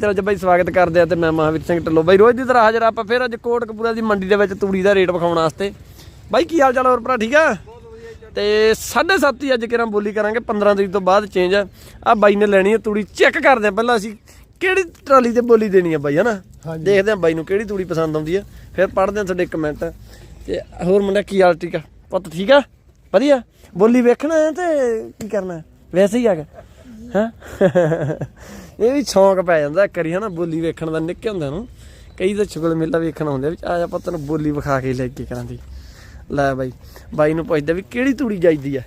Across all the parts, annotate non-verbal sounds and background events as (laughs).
ਚਲੋ ਜੀ ਬਾਈ ਸਵਾਗਤ ਕਰਦੇ ਆ ਤੇ ਮੈਂ ਮਹਾਵੀਰ ਸਿੰਘ ਢੱਲੋ। ਬਾਈ ਰੋਜ਼ ਦੀ ਤਰ੍ਹਾਂ ਹਾਜ਼ਰ ਆ ਆਪਾਂ ਫਿਰ ਅੱਜ ਕੋਟਕਪੂਰਾ ਦੀ ਮੰਡੀ ਦੇ ਵਿੱਚ ਤੂੜੀ ਦਾ ਰੇਟ ਵਿਖਾਉਣ ਵਾਸਤੇ। ਬਾਈ ਕੀ ਹਾਲ ਚਾਲ ਹੋਰ ਭਰਾ ਠੀਕ ਆ? ਤੇ 7.5 ਹੀ ਅੱਜ ਕਿਰਾਂ ਬੋਲੀ ਕਰਾਂਗੇ 15 ਤਰੀਕ ਤੋਂ ਬਾਅਦ ਚੇਂਜ ਆ। ਆ ਬਾਈ ਨੇ ਲੈਣੀ ਹੈ ਤੂੜੀ ਚੈੱਕ ਕਰਦੇ ਆ ਪਹਿਲਾਂ ਅਸੀਂ ਕਿਹੜੀ ਟਰਾਲੀ ਤੇ ਬੋਲੀ ਦੇਣੀ ਆ ਬਾਈ ਹਨਾ? ਦੇਖਦੇ ਆ ਬਾਈ ਨੂੰ ਕਿਹੜੀ ਤੂੜੀ ਪਸੰਦ ਆਉਂਦੀ ਆ। ਫਿਰ ਪੜ੍ਹਦੇ ਆ ਤੁਹਾਡੇ ਕਮੈਂਟ ਤੇ ਹੋਰ ਮੁੰਡਾ ਕੀ ਹਾਲ ਠੀਕ ਆ? ਪੁੱਤ ਠੀਕ ਆ? ਵਧੀਆ? ਬੋਲੀ ਵੇਖਣਾ ਤੇ ਕੀ ਕਰਨਾ? ਵੈਸੇ ਹੀ ਆ ਹਾਂ? ਇਹ ਵੀ ਸ਼ੌਂਕ ਪੈ ਜਾਂਦਾ ਕਰੀ ਹਨਾ ਬੋਲੀ ਵੇਖਣ ਦਾ ਨਿੱਕੇ ਹੁੰਦੇ ਨੂੰ। ਕਈ ਤਾਂ ਛੁਗਲ ਮੇਲਾ ਵੇਖਣ ਆਉਂਦੇ ਵੀ ਆ ਜਾ ਪੁੱਤ ਨੂੰ ਬੋਲੀ ਵਿਖਾ ਕੇ ਲੈ ਕੇ ਕਰਾਂਦੀ ਲੈ ਬਾਈ ਬਾਈ ਨੂੰ ਪੁੱਛਦਾ ਵੀ ਕਿਹੜੀ ਤੂੜੀ ਚਾਹੀਦੀ ਆ?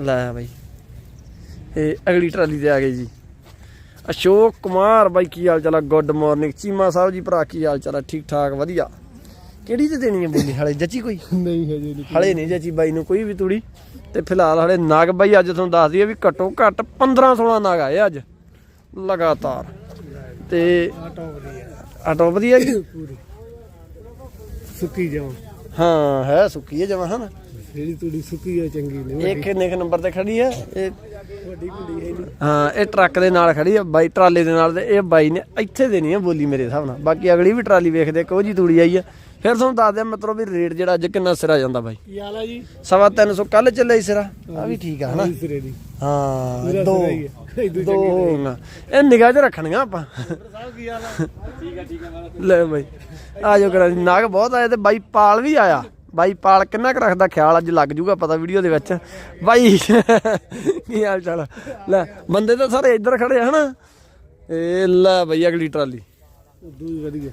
ਲੈ ਬਾਈ ਇਹ ਅਗਲੀ ਟਰਾਲੀ ਤੇ ਆ ਗਏ ਜੀ। ਅਸ਼ੋਕ ਕੁਮਾਰ ਬਾਈ ਕੀ ਹਾਲ ਚਾਲ ਆ? ਗੁੱਡ ਮਾਰਨਿੰਗ ਚੀਮਾ ਸਾਹਿਬ ਜੀ ਭਰਾ ਕੀ ਹਾਲ ਚਾਲ ਆ? ਠੀਕ ਠਾਕ ਵਧੀਆ। ਕਿਹੜੀ ਤੇ ਦੇਣੀ ਹੈ ਬੋਲੀ? ਹਲੇ ਜੱਚੀ ਕੋਈ? ਨਹੀਂ ਹਜੇ ਨਹੀਂ ਹਲੇ ਨਹੀਂ ਜੱਚੀ ਬਾਈ ਨੂੰ ਕੋਈ ਵੀ ਤੂੜੀ। ਤੇ ਫਿਲਹਾਲ ਹਲੇ ਨਾਗ ਬਾਈ ਅੱਜ ਤੁਹਾਨੂੰ ਦੱਸ ਦਈਏ ਵੀ ਘੱਟੋ ਘੱਟ 15 16 ਨਾਗ ਆਏ ਅੱਜ। ਲਗਾਤਾਰ। ਤੇ ਆਟੋ ਵਧੀਆ ਆਟੋ ਵਧੀਆ ਜੀ? ਪੂਰੀ ਸੁੱਕੀ ਜਾਉ ਹਾਂ ਹੈ ਸੁੱਕੀ ਹੈ ਜਮਾ ਹਨ? ਜਿਹੜੀ ਤੂੜੀ ਸੁੱਕੀ ਆ ਚੰਗੀ ਨਹੀਂ ਇਹ ਕਿੰਨੇ ਕੁ ਨੰਬਰ ਤੇ ਖੜੀ ਹੈ? ਇਹ ਵੱਡੀ ਕੁੜੀ ਹੈ ਹਾਂ ਇਹ ਟਰੱਕ ਦੇ ਨਾਲ ਖੜੀ ਹੈ ਬਾਈ ਟਰਾਲੇ ਦੇ ਨਾਲ ਤੇ ਇਹ ਬਾਈ ਨੇ ਇੱਥੇ ਦੇਣੀ ਹੈ ਬੋਲੀ ਮੇਰੇ ਹਿਸਾਬ ਨਾਲ। ਬਾਕੀ ਅਗਲੀ ਵੀ ਟਰਾਲੀ ਵੇਖਦੇ ਕੋ ਜੀ ਤੂੜੀ ਆਈ ਹੈ। ਫਿਰ ਤੁਹਾਨੂੰ ਦੱਸ ਦਿਆਂ ਮਤਲਬ ਵੀ ਰੇਟ ਜਿਹੜਾ ਅੱਜ ਕਿੰਨਾ ਸਿਰਾ ਜਾਂਦਾ ਬਾਈ? ਕੀ ਹਾਲ ਜੀ? ਸਵਾ 300 ਕੱਲ ਚੱਲਿਆ ਸੀ ਸਿਰਾ। ਆ ਵੀ ਠੀਕ ਆ ਹਨਾ? ਹਾਂ ਸਿਰੇ ਦੀ। ਹਾਂ ਦੋ। ਇਹ ਦੋ ਹੋਊਗਾ। ਇਹ ਨਿਗਾਹ 'ਚ ਰੱਖਣੀਆਂ ਆਪਾਂ। ਸਾਹਿਬ ਕੀ ਹਾਲ ਆ? ਠੀਕ ਆ ਠੀਕ ਆ ਲੈ ਬਾਈ ਆ ਜੋ ਕਰਾਂ ਨਾਗ ਬਹੁਤ ਆਏ ਤੇ ਬਾਈ ਪਾਲ ਵੀ ਆਇਆ। ਬਾਈ ਪਾਲ ਕਿੰਨਾ ਕੁ ਰੱਖਦਾ? ਖਿਆਲ ਅੱਜ ਲੱਗ ਜੂਗਾ ਪਤਾ ਵੀਡੀਓ ਦੇ ਵਿੱਚ। ਬਾਈ ਕੀ ਹਾਲ ਚਾਲ ਲੈ ਬੰਦੇ ਤਾਂ ਸਾਰੇ ਇੱਧਰ ਖੜੇ ਆ ਹਨਾ? ਇਹ ਲੈ ਬਈ ਅਗਲੀ ਟਰਾਲੀ। ਦੂਈ ਵਧੀਆ।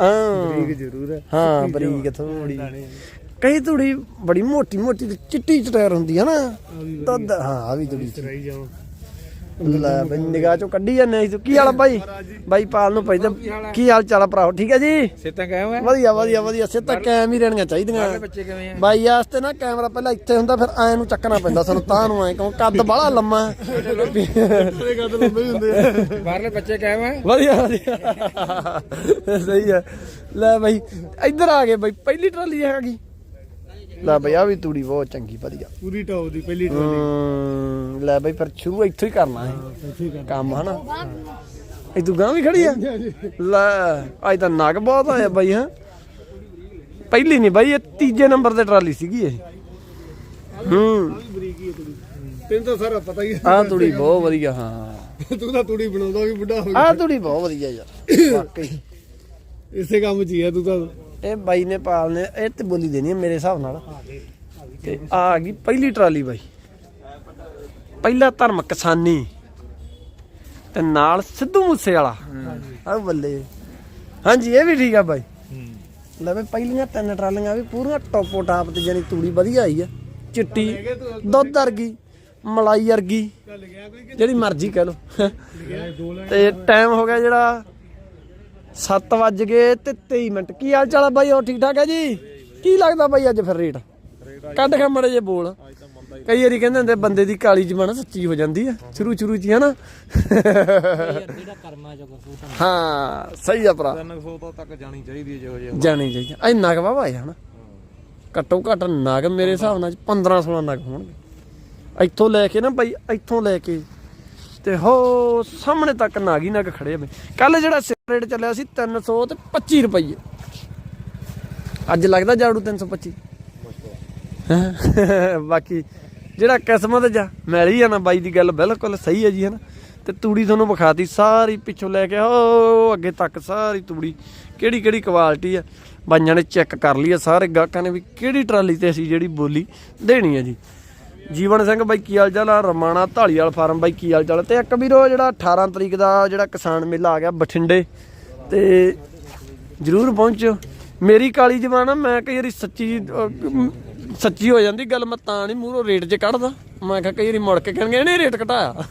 ਹਾਂ। ਠੀਕ ਜ਼ਰੂਰ ਹੈ ਹਾਂ ਬਰੀਕ ਥੋੜੀ ਕਈ ਥੋੜੀ ਬੜੀ ਮੋਟੀ ਮੋਟੀ ਤੇ ਚਿੱਟੀ ਚਟੈਰ ਹੁੰਦੀ ਹੈ ਨਾ। ਦੁੱਧ ਹਾਂ ਆ ਵੀ ਥੋੜੀ ਰਹੀ ਜਾਉ ਲੈ ਬਈ ਨਿਗਾਹ ਚੋਂ ਕੱਢੀ ਜਾਂਦੇ ਸੀ ਕੀ ਹਾਲ ਆ ਬਾਈ? ਬਾਈ ਪਾਲ ਨੂੰ ਪੈਦਾ ਕੀ ਹਾਲ ਚਾਲ ਆ ਭਰਾਓ ਠੀਕ ਹੈ ਜੀ? ਸਿੱਤਾਂ ਕਾਇਮ ਹੈ ਵਧੀਆ ਵਧੀਆ ਵਧੀਆ ਸਿੱਧਾ ਕੈਮ ਹੀ ਰਹਿਣੀਆਂ ਚਾਹੀਦੀਆਂ। ਬੱਚੇ ਕਿਵੇਂ ਆ? ਬਾਈ ਵਾਸਤੇ ਨਾ ਕੈਮਰਾ ਪਹਿਲਾਂ ਇੱਥੇ ਹੁੰਦਾ ਫਿਰ ਐ ਨੂੰ ਚੱਕਣਾ ਪੈਂਦਾ ਸਾਨੂੰ ਤਾਂ ਨੂੰ ਐ ਕਿਉਂ ਕੱਦ ਬਾਹਲਾ ਲੰਮਾ। ਹੁੰਦੇ ਆ ਬਾਹਰਲੇ ਬੱਚੇ ਕਾਇਮ ਹੈ ਵਧੀਆ ਵਧੀਆ। ਸਹੀ ਹੈ ਲੈ ਬਾਈ ਇੱਧਰ ਆ ਗਏ ਬਾਈ ਪਹਿਲੀ ਟਰਾਲੀ ਹੈਗੀ ਲੈ ਬਈ ਆ ਵੀ ਤੂੜੀ ਬਹੁਤ ਚੰਗੀ ਵਧੀਆ। ਪੂਰੀ ਟੌਪ ਦੀ ਪਹਿਲੀ ਹਮ, ਲੈ ਬਈ ਫਿਰ ਸ਼ੁਰੂ ਇੱਥੋਂ ਹੀ ਕਰਨਾ ਹੈ ਟਰਾਲੀ ਠੀਕ ਕੰਮ ਹਨਾ? ਇਹ ਤੂੰ ਗਾਂ ਵੀ ਖੜੀ ਆ? ਲੈ ਅੱਜ ਤਾਂ ਨਗ ਬਹੁਤ ਆਇਆ ਬਾਈ ਹਾਂ? ਪਹਿਲੀ ਨਹੀਂ ਬਾਈ ਇਹ ਤੀਜੇ ਨੰਬਰ ਤੇ ਟਰਾਲੀ ਸੀਗੀ ਇਹ। ਹੂੰ। ਬਰੀਕੀ ਹੈ ਤੂੜੀ ਤੈਨੂੰ ਤਾਂ ਸਾਰਾ ਪਤਾ ਹੀ ਹੈ ਆਹ ਤੂੜੀ ਬਹੁਤ ਵਧੀਆ ਹਾਂ। ਤੂੰ ਤਾਂ ਤੂੜੀ ਬਣਾਉਂਦਾ ਵੀ ਬੁੱਢਾ ਹੋ ਗਿਆ ਆਹ ਤੂੜੀ ਬਹੁਤ ਵਧੀਆ ਯਾਰ ਵਾਕਈ। ਇਸੇ ਕੰਮ 'ਚ ਹੀ ਆ ਤੂੰ ਤਾਂ ਇਹ ਬਾਈ ਨੇ ਪਾਲ ਨੇ, ਇਹ ਤੇ ਬੋਲੀ ਦੇਣੀ ਹੈ ਮੇਰੇ ਹਿਸਾਬ ਨਾਲ। ਤੇ ਆ ਗਈ ਪਹਿਲੀ ਟਰਾਲੀ ਬਾਈ। ਪਹਿਲਾ ਧਰਮ ਕਿਸਾਨੀ। ਤੇ ਨਾਲ ਸਿੱਧੂ ਮੂਸੇ ਵਾਲਾ ਆ ਬੱਲੇ। ਹਾਂਜੀ, ਇਹ ਵੀ ਠੀਕ ਆ ਬਾਈ। ਲੈ ਬਈ ਪਹਿਲੀਆਂ ਤਿੰਨ ਟਰਾਲੀਆਂ ਵੀ ਪੂਰੀਆਂ ਟੋਪੋ ਟਾਪ ਤੇ ਜਾਨੀ ਤੂੜੀ ਵਧੀਆ ਆਈ ਆ। ਚਿੱਟੀ, ਦੁੱਧ ਵਰਗੀ, ਮਲਾਈ ਵਰਗੀ, ਜਿਹੜੀ ਮਰਜ਼ੀ ਕਹਿ ਲੋ ਤੇ ਟਾਈਮ ਹੋ ਗਿਆ ਜਿਹੜਾ 7 ਵੱਜ ਗਏ ਤੇ 23 ਮਿੰਟ। ਕੀ ਹਾਲ ਚਾਲ ਆ ਬਾਈ? ਹੋਰ ਠੀਕ ਠਾਕ ਹੈ ਜੀ? ਕੀ ਲੱਗਦਾ ਬਾਈ ਅੱਜ ਫਿਰ ਰੇਟ? ਕੱਢ ਕੇ ਮੜੇ ਜੇ ਬੋਲ। ਕਈ ਵਾਰੀ ਕਹਿੰਦੇ ਹੁੰਦੇ ਬੰਦੇ ਦੀ ਕਾਲੀ ਜ਼ਬਾਨ ਸੱਚੀ ਹੋ ਜਾਂਦੀ ਆ। ਸ਼ੁਰੂ ਸ਼ੁਰੂ ਚ ਹਨਾ? ਹਾਂ, ਸਹੀ ਆ ਭਰਾ। 300 ਤੱਕ ਜਾਣੀ ਚਾਹੀਦੀ ਜਿਹੋ ਜਿਹਾ ਜਾਣੀ ਚਾਹੀਦੀ ਐ ਨਗ ਵਾਵਾ ਆ ਹਨਾ? ਘੱਟੋ ਘੱਟ ਨਗ ਮੇਰੇ ਹਿਸਾਬ ਨਾਲ 15 16 ਨਗ ਹੋਣਗੇ। ਇੱਥੋਂ ਲੈ ਕੇ ਨਾ ਬਾਈ, ਇੱਥੋਂ ਲੈ ਕੇ ਤੇ ਹੋ, ਸਾਹਮਣੇ ਤੱਕ ਨਾਗੀ ਨਗ ਖੜੇ ਬਈ। ਕੱਲ ਜਿਹੜਾ ਸਿਗਰਟ ਚੱਲਿਆ ਸੀ 300 ਤੇ 25 ਰੁਪਏ ਅੱਜ ਲੱਗਦਾ ਜਾੜੂ 325 ਹੈਂ? ਬਾਕੀ ਜਿਹੜਾ ਕਿਸਮਤ ਜਾ ਮੈਲੀ ਆ ਨਾ ਬਾਈ ਦੀ ਗੱਲ ਬਿਲਕੁਲ ਸਹੀ ਹੈ ਜੀ, ਹਨਾ? ਤੇ ਤੂੜੀ ਤੁਹਾਨੂੰ ਵਿਖਾਤੀ, ਸਾਰੀ ਪਿੱਛੋਂ ਲੈ ਕੇ ਉਹ ਅੱਗੇ ਤੱਕ ਸਾਰੀ ਤੂੜੀ। ਕਿਹੜੀ ਕਿਹੜੀ ਕੁਆਲਿਟੀ ਆ? ਬਾਈਆਂ ਨੇ ਚੈੱਕ ਕਰ ਲਈ ਆ ਸਾਰੇ ਗਾਹਕਾਂ ਨੇ ਵੀ ਕਿਹੜੀ ਟਰਾਲੀ ਤੇ ਅਸੀਂ ਜਿਹੜੀ ਬੋਲੀ ਦੇਣੀ ਹੈ ਜੀ। ਜੀਵਨ ਸਿੰਘ ਬਾਈ ਕੀ ਹਾਲ ਚਾਲ ਆ, ਰਮਾਣਾ ਢਾਲੀਵਾਲ ਫਾਰਮ ਬਾਈ ਕੀ ਹਾਲ ਚਾਲ ਤੇ ਇੱਕ ਵੀਰੋ ਜਿਹੜਾ 18 ਤਰੀਕ ਦਾ ਜਿਹੜਾ ਕਿਸਾਨ ਮੇਲਾ ਆ ਗਿਆ ਬਠਿੰਡੇ ਤੇ ਜਰੂਰ ਪਹੁੰਚਿਓ। ਮੇਰੀ ਕਾਲੀ ਜਵਾਨ ਆ, ਮੈਂ ਕਈ ਵਾਰੀ ਸੱਚੀ ਸੱਚੀ ਹੋ ਜਾਂਦੀ ਗੱਲ, ਮੈਂ ਤਾਂ ਨਹੀਂ ਮੂਹਰੋਂ ਰੇਟ 'ਚ ਕੱਢਦਾ। ਮੈਂ ਕਿਹਾ ਕਈ ਵਾਰੀ ਮੁੜ ਕੇ ਕਹਿਣਗੇ, ਇਹਨੇ ਰੇਟ ਘਟਾਇਆ।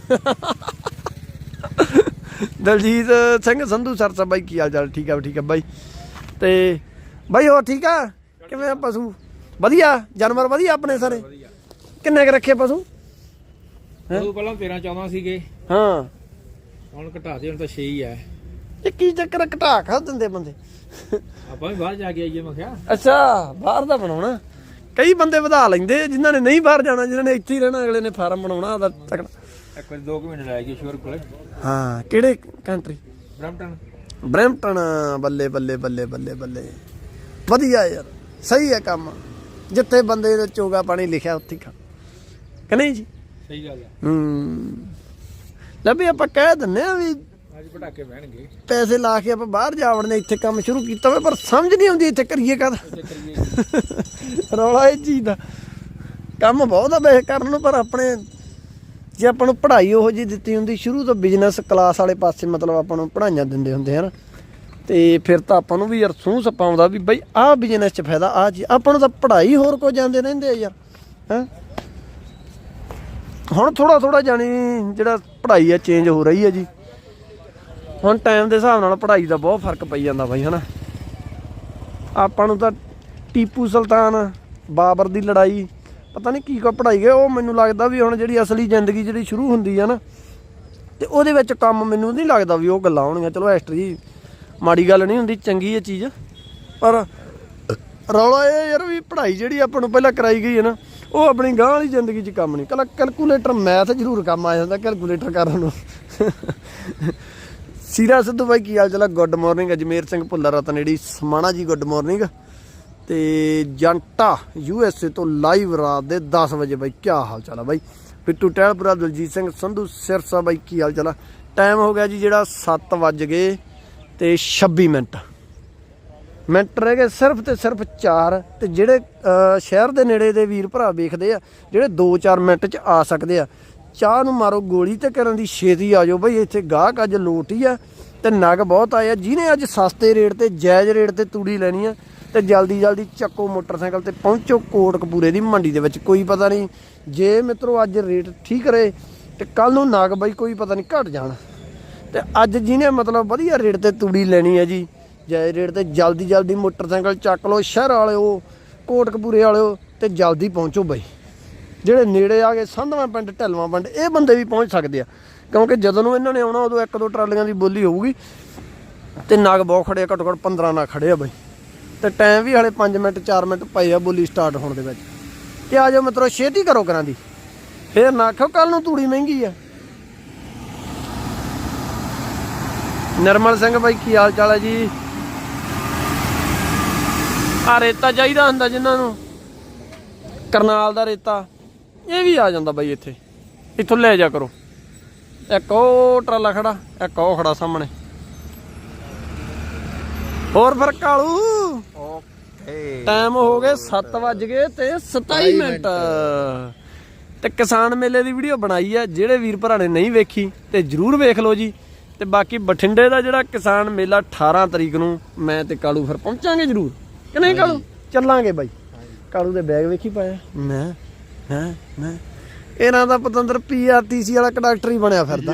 ਦਲਜੀਤ ਸਿੰਘ ਸੰਧੂ ਸਰਸਾ ਬਾਈ ਕੀ ਹਾਲ ਚਾਲ ਠੀਕ ਆ ਠੀਕ ਆ ਬਾਈ। ਤੇ ਬਾਈ, ਹੋਰ ਠੀਕ ਆ? ਕਿਵੇਂ ਆ ਪਸ਼ੂ? ਵਧੀਆ? ਜਾਨਵਰ ਵਧੀਆ ਆਪਣੇ ਸਾਰੇ? ਕਿੰਨੇ ਕੁ ਰੱਖੇ ਪਸ਼ੂ ਉਹ ਪਹਿਲਾਂ 13 14 ਸੀਗੇ। ਹਾਂ। ਹੁਣ ਘਟਾ ਦੇ ਹੁਣ ਤਾਂ 6 ਹੀ ਆ। ਇਹ ਕੀ ਚੱਕਰ ਘਟਾ ਖਾ ਦਿੰਦੇ ਬੰਦੇ। ਆਪਾਂ ਵੀ ਬਾਹਰ ਜਾ ਕੇ ਆਈਏ ਮੈਂ ਕਿਹਾ। ਅੱਛਾ ਬਾਹਰ ਦਾ ਬਣਾਉਣਾ। ਕਈ ਬੰਦੇ ਵਧਾ ਲੈਂਦੇ ਜਿਨ੍ਹਾਂ ਨੇ ਨਹੀਂ ਬਾਹਰ ਜਾਣਾ ਜਿਨ੍ਹਾਂ ਨੇ ਇੱਥੇ ਹੀ ਰਹਿਣਾ ਅਗਲੇ ਨੇ ਫਾਰਮ ਬਣਾਉਣਾ ਉਹਦਾ ਤਕੜਾ ਇੱਕ ਵਾਰੀ 2 ਮਹੀਨੇ ਲਾਇਆ ਜੀ ਸ਼ੋਰ ਕੋਲੇ। ਹਾਂ ਕਿਹੜੇ ਕੰਟਰੀ ਬ੍ਰੈਂਪਟਨ। ਬ੍ਰੈਂਪਟਨ ਬੱਲੇ ਬੱਲੇ ਬੱਲੇ ਬੱਲੇ ਬੱਲੇ। ਵਧੀਆ ਯਾਰ ਸਹੀ ਹੈ ਕੰਮ। ਜਿੱਥੇ ਬੰਦੇ ਨੇ ਚੋਗਾ ਪਾਣੀ ਲਿਖਿਆ ਉੱਥੇ ਹੀ ਖਾ। ਕਿ ਨਹੀਂ ਜੀ? ਸਹੀ ਗੱਲ ਆ। ਹੂੰ। ਲੈ ਵੀ ਆਪਾਂ ਕਹਿ ਦਿੰਨੇ ਆ ਵੀ ਅੱਜ ਪਟਾਕੇ ਬਹਿਣਗੇ ਪੈਸੇ ਲਾ ਕੇ ਆਪਾਂ ਬਾਹਰ ਜਾ ਵੜਨੇ ਇੱਥੇ ਕੰਮ ਸ਼ੁਰੂ ਕੀਤਾ ਪਰ ਸਮਝ ਨਹੀਂ ਆਉਂਦੀ ਇੱਥੇ ਕਰੀਏ ਕਦ ਰੌਲਾ ਇਹ ਚੀਜ਼ ਦਾ। ਕੰਮ ਬਹੁਤ ਆ ਵੈਸੇ ਕਰਨ ਨੂੰ ਪਰ ਆਪਣੇ ਜੇ ਆਪਾਂ ਨੂੰ ਪੜ੍ਹਾਈ ਉਹੋ ਜੀ ਦਿੱਤੀ ਹੁੰਦੀ ਸ਼ੁਰੂ ਤੋਂ ਬਿਜ਼ਨਸ ਕਲਾਸ ਵਾਲੇ ਪਾਸੇ ਮਤਲਬ ਆਪਾਂ ਨੂੰ ਪੜ੍ਹਾਈਆਂ ਦਿੰਦੇ ਹੁੰਦੇ ਹਨ। ਤੇ ਫਿਰ ਤਾਂ ਆਪਾਂ ਨੂੰ ਵੀ ਯਾਰ ਸੂਹ ਸੱਪਾ ਆਉਂਦਾ ਵੀ ਬਈ ਆਹ ਬਿਜ਼ਨਸ 'ਚ ਫਾਇਦਾ ਆ ਜੀ ਆਪਾਂ ਨੂੰ ਤਾਂ ਪੜ੍ਹਾਈ ਹੋਰ ਕੋ ਜਾਂਦੇ ਰਹਿੰਦੇ ਆ ਯਾਰ ਹੈ? ਹੁਣ ਥੋੜਾ ਥੋੜਾ ਜਾਣੀ ਜਿਹੜਾ ਪੜ੍ਹਾਈ ਆ ਚੇਂਜ ਹੋ ਰਹੀ ਹੈ ਜੀ। ਹੁਣ ਟਾਈਮ ਦੇ ਹਿਸਾਬ ਨਾਲ ਪੜ੍ਹਾਈ ਦਾ ਬਹੁਤ ਫ਼ਰਕ ਪਈ ਜਾਂਦਾ ਬਾਈ, ਹਨਾ। ਆਪਾਂ ਨੂੰ ਤਾਂ ਟੀਪੂ ਸੁਲਤਾਨ, ਬਾਬਰ ਦੀ ਲੜਾਈ, ਪਤਾ ਨਹੀਂ ਕੀ ਕੋ ਪੜਾਈ ਗਏ, ਉਹ ਮੈਨੂੰ ਲੱਗਦਾ ਵੀ ਹੁਣ ਜਿਹੜੀ ਅਸਲੀ ਜ਼ਿੰਦਗੀ ਜਿਹੜੀ ਸ਼ੁਰੂ ਹੁੰਦੀ ਆ ਨਾ, ਤੇ ਉਹਦੇ ਵਿੱਚ ਕੰਮ ਮੈਨੂੰ ਨਹੀਂ ਲੱਗਦਾ ਵੀ ਉਹ ਗੱਲਾਂ ਹੋਣਗੀਆਂ। ਚਲੋ ਹਿਸਟਰੀ ਮਾੜੀ ਗੱਲ ਨਹੀਂ ਹੁੰਦੀ, ਚੰਗੀ ਹੈ ਚੀਜ਼, ਪਰ ਰੌਲਾ ਇਹ ਯਾਰ ਵੀ ਪੜ੍ਹਾਈ ਜਿਹੜੀ ਆਪਾਂ ਨੂੰ ਪਹਿਲਾਂ ਕਰਾਈ ਗਈ ਹੈ ਨਾ ਉਹ ਆਪਣੀ ਗਾਂ ਵਾਲੀ ਜ਼ਿੰਦਗੀ 'ਚ ਕੰਮ ਨਹੀਂ। ਕੱਲਾ ਕੈਲਕੂਲੇਟਰ ਮੈਥ ਜ਼ਰੂਰ ਕੰਮ ਆ ਜਾਂਦਾ ਕੈਲਕੂਲੇਟਰ ਕਰਨ ਨੂੰ। ਸੀਰਾ ਸਿੱਧੂ ਬਾਈ, ਕੀ ਹਾਲ ਚਾਲ ਹੈ good morning Ajmer Singh Bhullar Ratneri Samana ji good morning ਤੇ ਜੰਟਾ ਯੂ ਐਸ ਏ ਤੋਂ ਲਾਈਵ ਰਾਤ ਦੇ 10 ਵਜੇ ਬਾਈ ਕੀ ਹਾਲ ਚਾਲ ਹੈ ਬਾਈ? ਪਿੱਟੂ ਟਹਿਲਪੁਰਾ, ਦਲਜੀਤ ਸਿੰਘ, ਸੰਧੂ ਸਿਰਸਾ ਬਾਈ, ਕੀ ਹਾਲ ਚਾਲ ਹੈ ਟਾਈਮ ਹੋ ਗਿਆ ਜੀ ਜਿਹੜਾ 7 ਵਜ ਗਏ ਤੇ 26 ਮਿੰਟ। ਮਿੰਟ ਰਹਿ ਗਏ, ਸਿਰਫ ਤੇ ਸਿਰਫ 4 ਤੇ ਜਿਹੜੇ ਸ਼ਹਿਰ ਦੇ ਨੇੜੇ ਦੇ ਵੀਰ ਭਰਾ ਵੇਖਦੇ ਆ, ਜਿਹੜੇ 2-4 ਮਿੰਟ ਚ ਆ ਸਕਦੇ ਆ। ਚਾਹ ਨੂੰ ਮਾਰੋ ਗੋਲੀ ਤੇ ਕਰਨ ਦੀ ਛੇਤੀ ਆ ਜਾਓ। ਬਈ ਇੱਥੇ ਗਾਹਕ ਅੱਜ ਲੋਟ ਹੀ ਆ ਤੇ ਨਗ ਬਹੁਤ ਆਏ ਆ। ਜਿਹਨੇ ਅੱਜ ਸਸਤੇ ਰੇਟ ਤੇ, ਜਾਇਜ਼ ਰੇਟ ਤੇ ਤੂੜੀ ਲੈਣੀ ਆ ਤੇ ਜਲਦੀ ਜਲਦੀ ਚੱਕੋ ਮੋਟਰਸਾਈਕਲ ਤੇ ਪਹੁੰਚੋ ਕੋਟਕਪੂਰੇ ਦੀ ਮੰਡੀ ਦੇ ਵਿੱਚ। ਕੋਈ ਪਤਾ ਨਹੀਂ ਜੇ ਮਿੱਤਰੋ ਅੱਜ ਰੇਟ ਠੀਕ ਰਹੇ ਤੇ ਕੱਲ ਨੂੰ ਨਗ ਬਾਈ ਕੋਈ ਪਤਾ ਨਹੀਂ ਘਟ ਜਾਣ। ਤੇ ਅੱਜ ਜਿਹਨੇ ਮਤਲਬ ਵਧੀਆ ਰੇਟ ਤੇ ਤੂੜੀ ਲੈਣੀ ਹੈ ਜੀ ਜਾਇਜ਼ ਰੇਟ ਤੇ ਜਲਦੀ ਜਲਦੀ ਮੋਟਰਸਾਈਕਲ ਚੱਕ ਲਓ, ਸ਼ਹਿਰ ਵਾਲਿਓ, ਕੋਟਕਪੂਰੇ ਵਾਲਿਓ ਤੇ ਜਲਦੀ ਪਹੁੰਚੋ ਬਾਈ। ਜਿਹੜੇ ਨੇੜੇ ਆ ਗਏ, ਸੰਧਵਾ ਪਿੰਡ, ਢਲਵਾ ਪਿੰਡ, ਇਹ ਬੰਦੇ ਵੀ ਪਹੁੰਚ ਸਕਦੇ ਆ। ਕਿਉਂਕਿ ਜਦੋਂ ਨੂੰ ਇਹਨਾਂ ਨੇ ਆਉਣਾ, ਉਦੋਂ ਇੱਕ ਦੋ ਟਰਾਲੀਆਂ ਦੀ ਬੋਲੀ ਹੋਊਗੀ। ਤੇ ਨਗ ਬਹੁਤ ਖੜੇ ਘੱਟੋ ਘੱਟ 15 ਨਗ ਖੜੇ ਆ ਬਾਈ। ਤੇ ਟਾਈਮ ਵੀ ਹਲੇ 5 ਮਿੰਟ 4 ਮਿੰਟ ਪਏ ਆ ਬੋਲੀ ਸਟਾਰਟ ਹੋਣ ਦੇ ਵਿੱਚ। ਤੇ ਆ ਜਾਓ ਮਿੱਤਰੋ, ਛੇਤੀ ਕਰੋ ਕਰਾਂ ਦੀ। ਫੇਰ ਨਾ ਆਖੋ ਕੱਲ ਨੂੰ ਤੂੜੀ ਮਹਿੰਗੀ ਆ। ਨਰਮਲ ਸਿੰਘ ਬਾਈ, ਕੀ ਹਾਲ ਚਾਲ ਹੈ ਜੀ? ਆ ਰੇਤਾ ਚਾਹੀਦਾ ਹੁੰਦਾ ਜਿਨ੍ਹਾਂ ਨੂੰ। ਕਰਨਾਲ ਦਾ ਰੇਤਾ। ਇਹ ਵੀ ਆ ਜਾਂਦਾ ਬਾਈ ਇੱਥੇ। ਇੱਥੋਂ ਲੈ ਜਾ ਕਰੋ। ਇੱਕ ਉਹ ਟਰਾਲਾ ਖੜਾ ਇੱਕ ਉਹ ਖੜਾ ਸਾਹਮਣੇ। ਹੋਰ ਫਿਰ ਕਾਲੂ? ਓਕੇ। ਟਾਈਮ ਹੋ ਗਏ 7 ਵੱਜ ਗਏ ਤੇ 27 ਮਿੰਟ। ਤੇ ਕਿਸਾਨ ਮੇਲੇ ਦੀ ਵੀਡੀਓ ਬਣਾਈ ਆ ਜਿਹੜੇ ਵੀਰ ਭਰਾ ਨੇ ਨਹੀਂ ਵੇਖੀ ਤੇ ਜਰੂਰ ਵੇਖ ਲਓ ਜੀ। ਤੇ ਬਾਕੀ ਬਠਿੰਡੇ ਦਾ ਜਿਹੜਾ ਕਿਸਾਨ ਮੇਲਾ 18 ਤਰੀਕ ਨੂੰ ਮੈਂ ਤੇ ਕਾਲੂ ਫਿਰ ਪਹੁੰਚਾਂਗੇ ਜਰੂਰ। ਕਿ ਨਹੀਂ ਕਾਲੂ? ਚੱਲਾਂਗੇ ਬਾਈ। ਕਾਲੂ ਦੇ ਬੈਗ ਵੇਖੀ ਪਾਇਆ? ਮੈਂ ਮੈਂ ਮੈਂ। ਇਹਨਾਂ ਦਾ ਪਤੰਦਰ ਪੀਆਰਟੀਸੀ ਵਾਲਾ ਕੰਡਕਟਰ ਹੀ ਬਣਿਆ ਫਿਰਦਾ।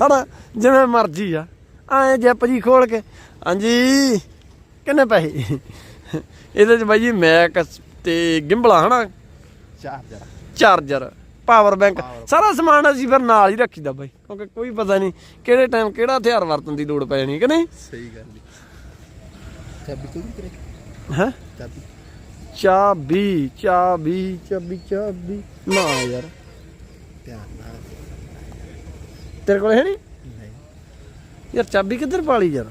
ਹਣਾ ਜਿਵੇਂ ਮਰਜ਼ੀ ਆ। ਐ ਜੈਪ ਜੀ ਖੋਲ ਕੇ ਹਾਂਜੀ ਕਿੰਨੇ ਪੈਸੇ? ਇਹਦੇ ਚ ਬਾਈ ਜੀ ਮੈਕ ਤੇ ਗਿੰਬਲਾ ਹਨਾ? ਚਾਰਜਰ ਚਾਰਜਰ ਪਾਵਰ ਬੈਂਕ ਸਾਰਾ ਸਮਾਨ ਅਸੀਂ ਫਿਰ ਨਾਲ ਹੀ ਰੱਖੀਦਾ ਬਾਈ। ਕਿਉਂਕਿ ਕੋਈ ਪਤਾ ਨਹੀਂ ਕਿਹੜੇ ਟਾਈਮ ਕਿਹੜਾ ਹਥਿਆਰ ਵਰਤਣ ਦੀ ਲੋੜ ਪੈ ਜਾਣੀ ਕਿ ਨਹੀਂ? ਸਹੀ ਗੱਲ ਚਾਬੀ ਕੋਈ ਕਰੇ ਹੈ? ਚਾਬੀ। ਚਾਬੀ ਚਾਬੀ ਚਾਬੀ ਚਾਬੀ। ਨਾ ਯਾਰ। ਧਿਆਨ ਨਾਲ। ਤੇਰੇ ਕੋਲ ਹੈ ਨਹੀਂ? ਯਾਰ ਚਾਬੀ ਕਿੱਧਰ ਪਾਲੀ ਯਾਰ?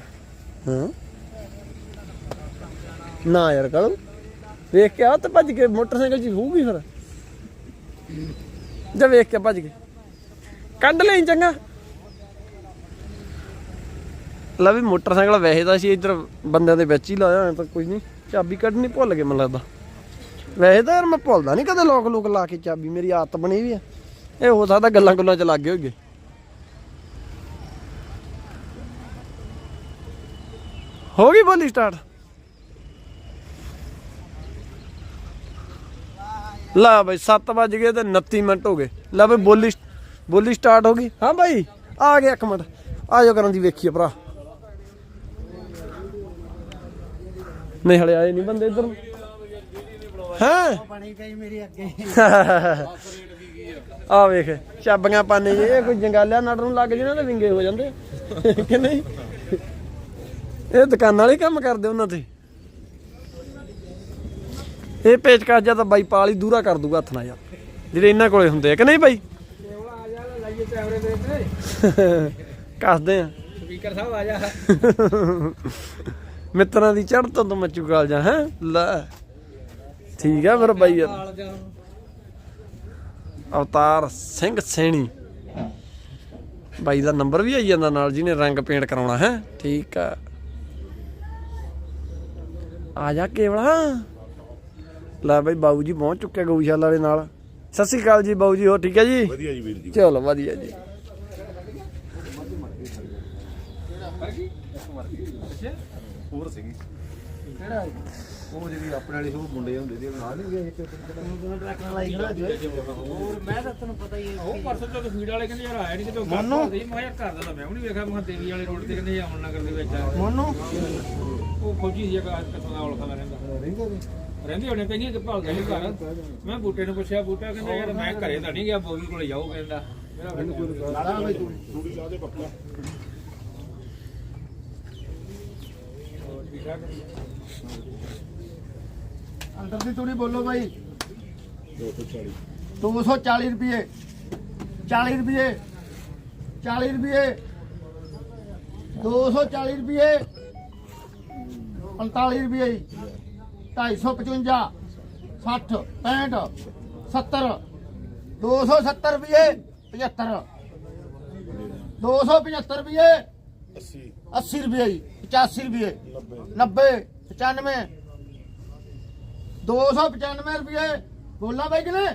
ਹਾਂ? ਨਾ ਯਾਰ ਕਾਲੂ ਵੇਖ ਕੇ ਆ ਤੇ ਭੱਜ ਕੇ ਮੋਟਰਸਾਈਕਲ 'ਚ ਹੋਊਗੀ ਫਿਰ। ਜਾ ਵੇਖ ਕੇ ਭੱਜ ਕੇ। ਕੱਢ ਲਈ ਚੰਗਾ। ਲਾ ਵੀ ਮੋਟਰਸਾਈਕਲ ਵੈਸੇ ਤਾਂ ਸੀ ਇੱਧਰ ਬੰਦਿਆਂ ਦੇ ਵਿੱਚ ਹੀ ਲਾਇਆ ਹੋਇਆ, ਤਾਂ ਕੋਈ ਨਹੀਂ। ਚਾਬੀ ਕੱਢਣੀ ਭੁੱਲ ਗਏ ਮੈਨੂੰ ਲੱਗਦਾ। ਵੈਸੇ ਤਾਂ ਯਾਰ ਮੈਂ ਭੁੱਲਦਾ ਨਹੀਂ ਕਦੇ ਲੋਕ ਲੋਕ ਲਾ ਕੇ ਚਾਬੀ, ਮੇਰੀ ਆਦਤ ਬਣੀ ਵੀ ਆ। ਇਹ ਹੋ ਸਕਦਾ ਗੱਲਾਂ ਗੁੱਲਾਂ 'ਚ ਲੱਗ ਗਏ ਹੋਗੇ ਹੋ ਗਈ ਬੋਲੀ ਸਟਾਰਟ ਲਾ ਬਈ 7 ਵਜ ਗਏ ਤੇ 29 ਮਿੰਟ ਹੋ ਗਏ। ਲੈ ਬਈ, ਬੋਲੀ ਬੋਲੀ ਸਟਾਰਟ ਹੋ ਗਈ। ਹਾਂ ਬਾਈ, ਆ ਗਿਆ ਇੱਕ ਮਿੰਟ। ਆ ਜਾਓ ਕਰਨ ਦੀ ਵੇਖੀਏ ਭਰਾ। ਨਹੀਂ ਹਲੇ ਆਏ ਨਹੀਂ ਬੰਦੇ ਇੱਧਰ। ਹਾਂ? ਆ ਵੇਖ ਚਾਬੀਆਂ ਪਾਣੇ ਜੇ ਕੋਈ ਜੰਗਾਲਿਆ ਨੜ ਨੂੰ ਲੱਗ ਜੇ ਨਾ ਤੇ ਵਿੰਗੇ ਹੋ ਜਾਂਦੇ। ਕਿ ਨਹੀਂ? ਇਹ ਦੁਕਾਨ ਵਾਲੇ ਕੰਮ ਕਰਦੇ ਉਹਨਾਂ ਤੇ। ਇਹ ਪੇਚਕਸ ਜਾਂ ਤਾਂ ਬਾਈ ਪਾਲ ਦੂਰਾ ਕਰ ਦੂਗਾ ਹੱਥ ਨਾਲ ਯਾਰ। ਜਿਹੜੇ ਇਹਨਾਂ ਕੋਲੇ ਹੁੰਦੇ ਆ ਕਿ ਨਹੀਂ ਬਾਈ? ਕੱਸਦੇ ਆ ਸਪੀਕਰ ਸਾਹਿਬ ਆ ਜਾ। (laughs) ਮਿੱਤਰਾਂ ਦੀ ਚੜ੍ਹ ਤੋਂ ਮੱਚੂ ਗਾਲ ਜਾ ਹੈ? ਲੈ। ਠੀਕ ਆ ਫਿਰ ਬਾਈ। ਯਾਰ ਅਵਤਾਰ ਸਿੰਘ ਸੈਣੀ। ਬਾਈ ਦਾ ਨੰਬਰ ਵੀ ਆਈ ਜਾਂਦਾ ਨਾਲ ਜਿਹਨੇ ਰੰਗ ਪੇਂਟ ਕਰਾਉਣਾ ਹੈ? ਠੀਕ ਆ। ਆ ਜਾ ਕੇਵਲਾ ਲੈ ਬਾਈ ਬਾਊ ਜੀ ਪਹੁੰਚ ਚੁੱਕਿਆ ਗਊਸ਼ਾਲਾ ਵਾਲੇ ਨਾਲ। ਸਤਿ ਸ੍ਰੀ ਅਕਾਲ ਜੀ ਬਾਊ ਜੀ ਹੋ ਠੀਕ ਹੈ ਜੀ? ਵਧੀਆ ਜੀ ਵੀਰ ਜੀ। ਚਲੋ ਵਧੀਆ ਜੀ। ਹੋਰ ਸੀਗੀ। ਕਿਹੜਾ ਉਹ ਜਿਹੜੀ ਆਪਣੇ ਵਾਲੇ ਉਹ ਮੁੰਡੇ ਹੁੰਦੇ ਸੀ ਨਾਲ ਹੀ ਗਏ ਇੱਕ ਹੋਰ ਕਹਿੰਦੇ ਤੇ ਮੋਨੋ ਮੈਂ ਘਰ ਮੈਂ ਰਹਿੰਦੇ। ਹੋਣੇ ਕਹਿੰਦੀ ਕਿ ਭਾਲ ਮੈਂ ਬੂਟੇ ਨੂੰ ਪੁੱਛਿਆ ਬੂਟਾ ਕਹਿੰਦਾ ਯਾਰ ਮੈਂ ਘਰੇ ਤਾਂ ਨਹੀਂ ਗਿਆ ਬੋਗੀ ਕੋਲ ਜਾਓ ਕਹਿੰਦਾ ਮੈਨੂੰ ਕੋਈ ਲਾੜਾ ਬਈ ਤੂੜੀ ਲਾ ਦੇ ਬੱਕਲਾ ਅੰਦਰ ਦੀ ਤੂੜੀ ਬੋਲੋ ਭਾਈ 240 240 ਰੁਪਏ। 40 ਰੁਪਏ। 40 ਰੁਪਏ। 240 ਰੁਪਏ। 45 ਰੁਪਏ 255 60 65 70 270 ਰੁਪਏ। 75 275 ਰੁਪਏ। 80 80 ਰੁਪਏ 85 ਰੁਪਏ। 90 95 295 ਰੁਪਏ। ਬੋਲਾ ਬਾਈ ਕਿਨੇ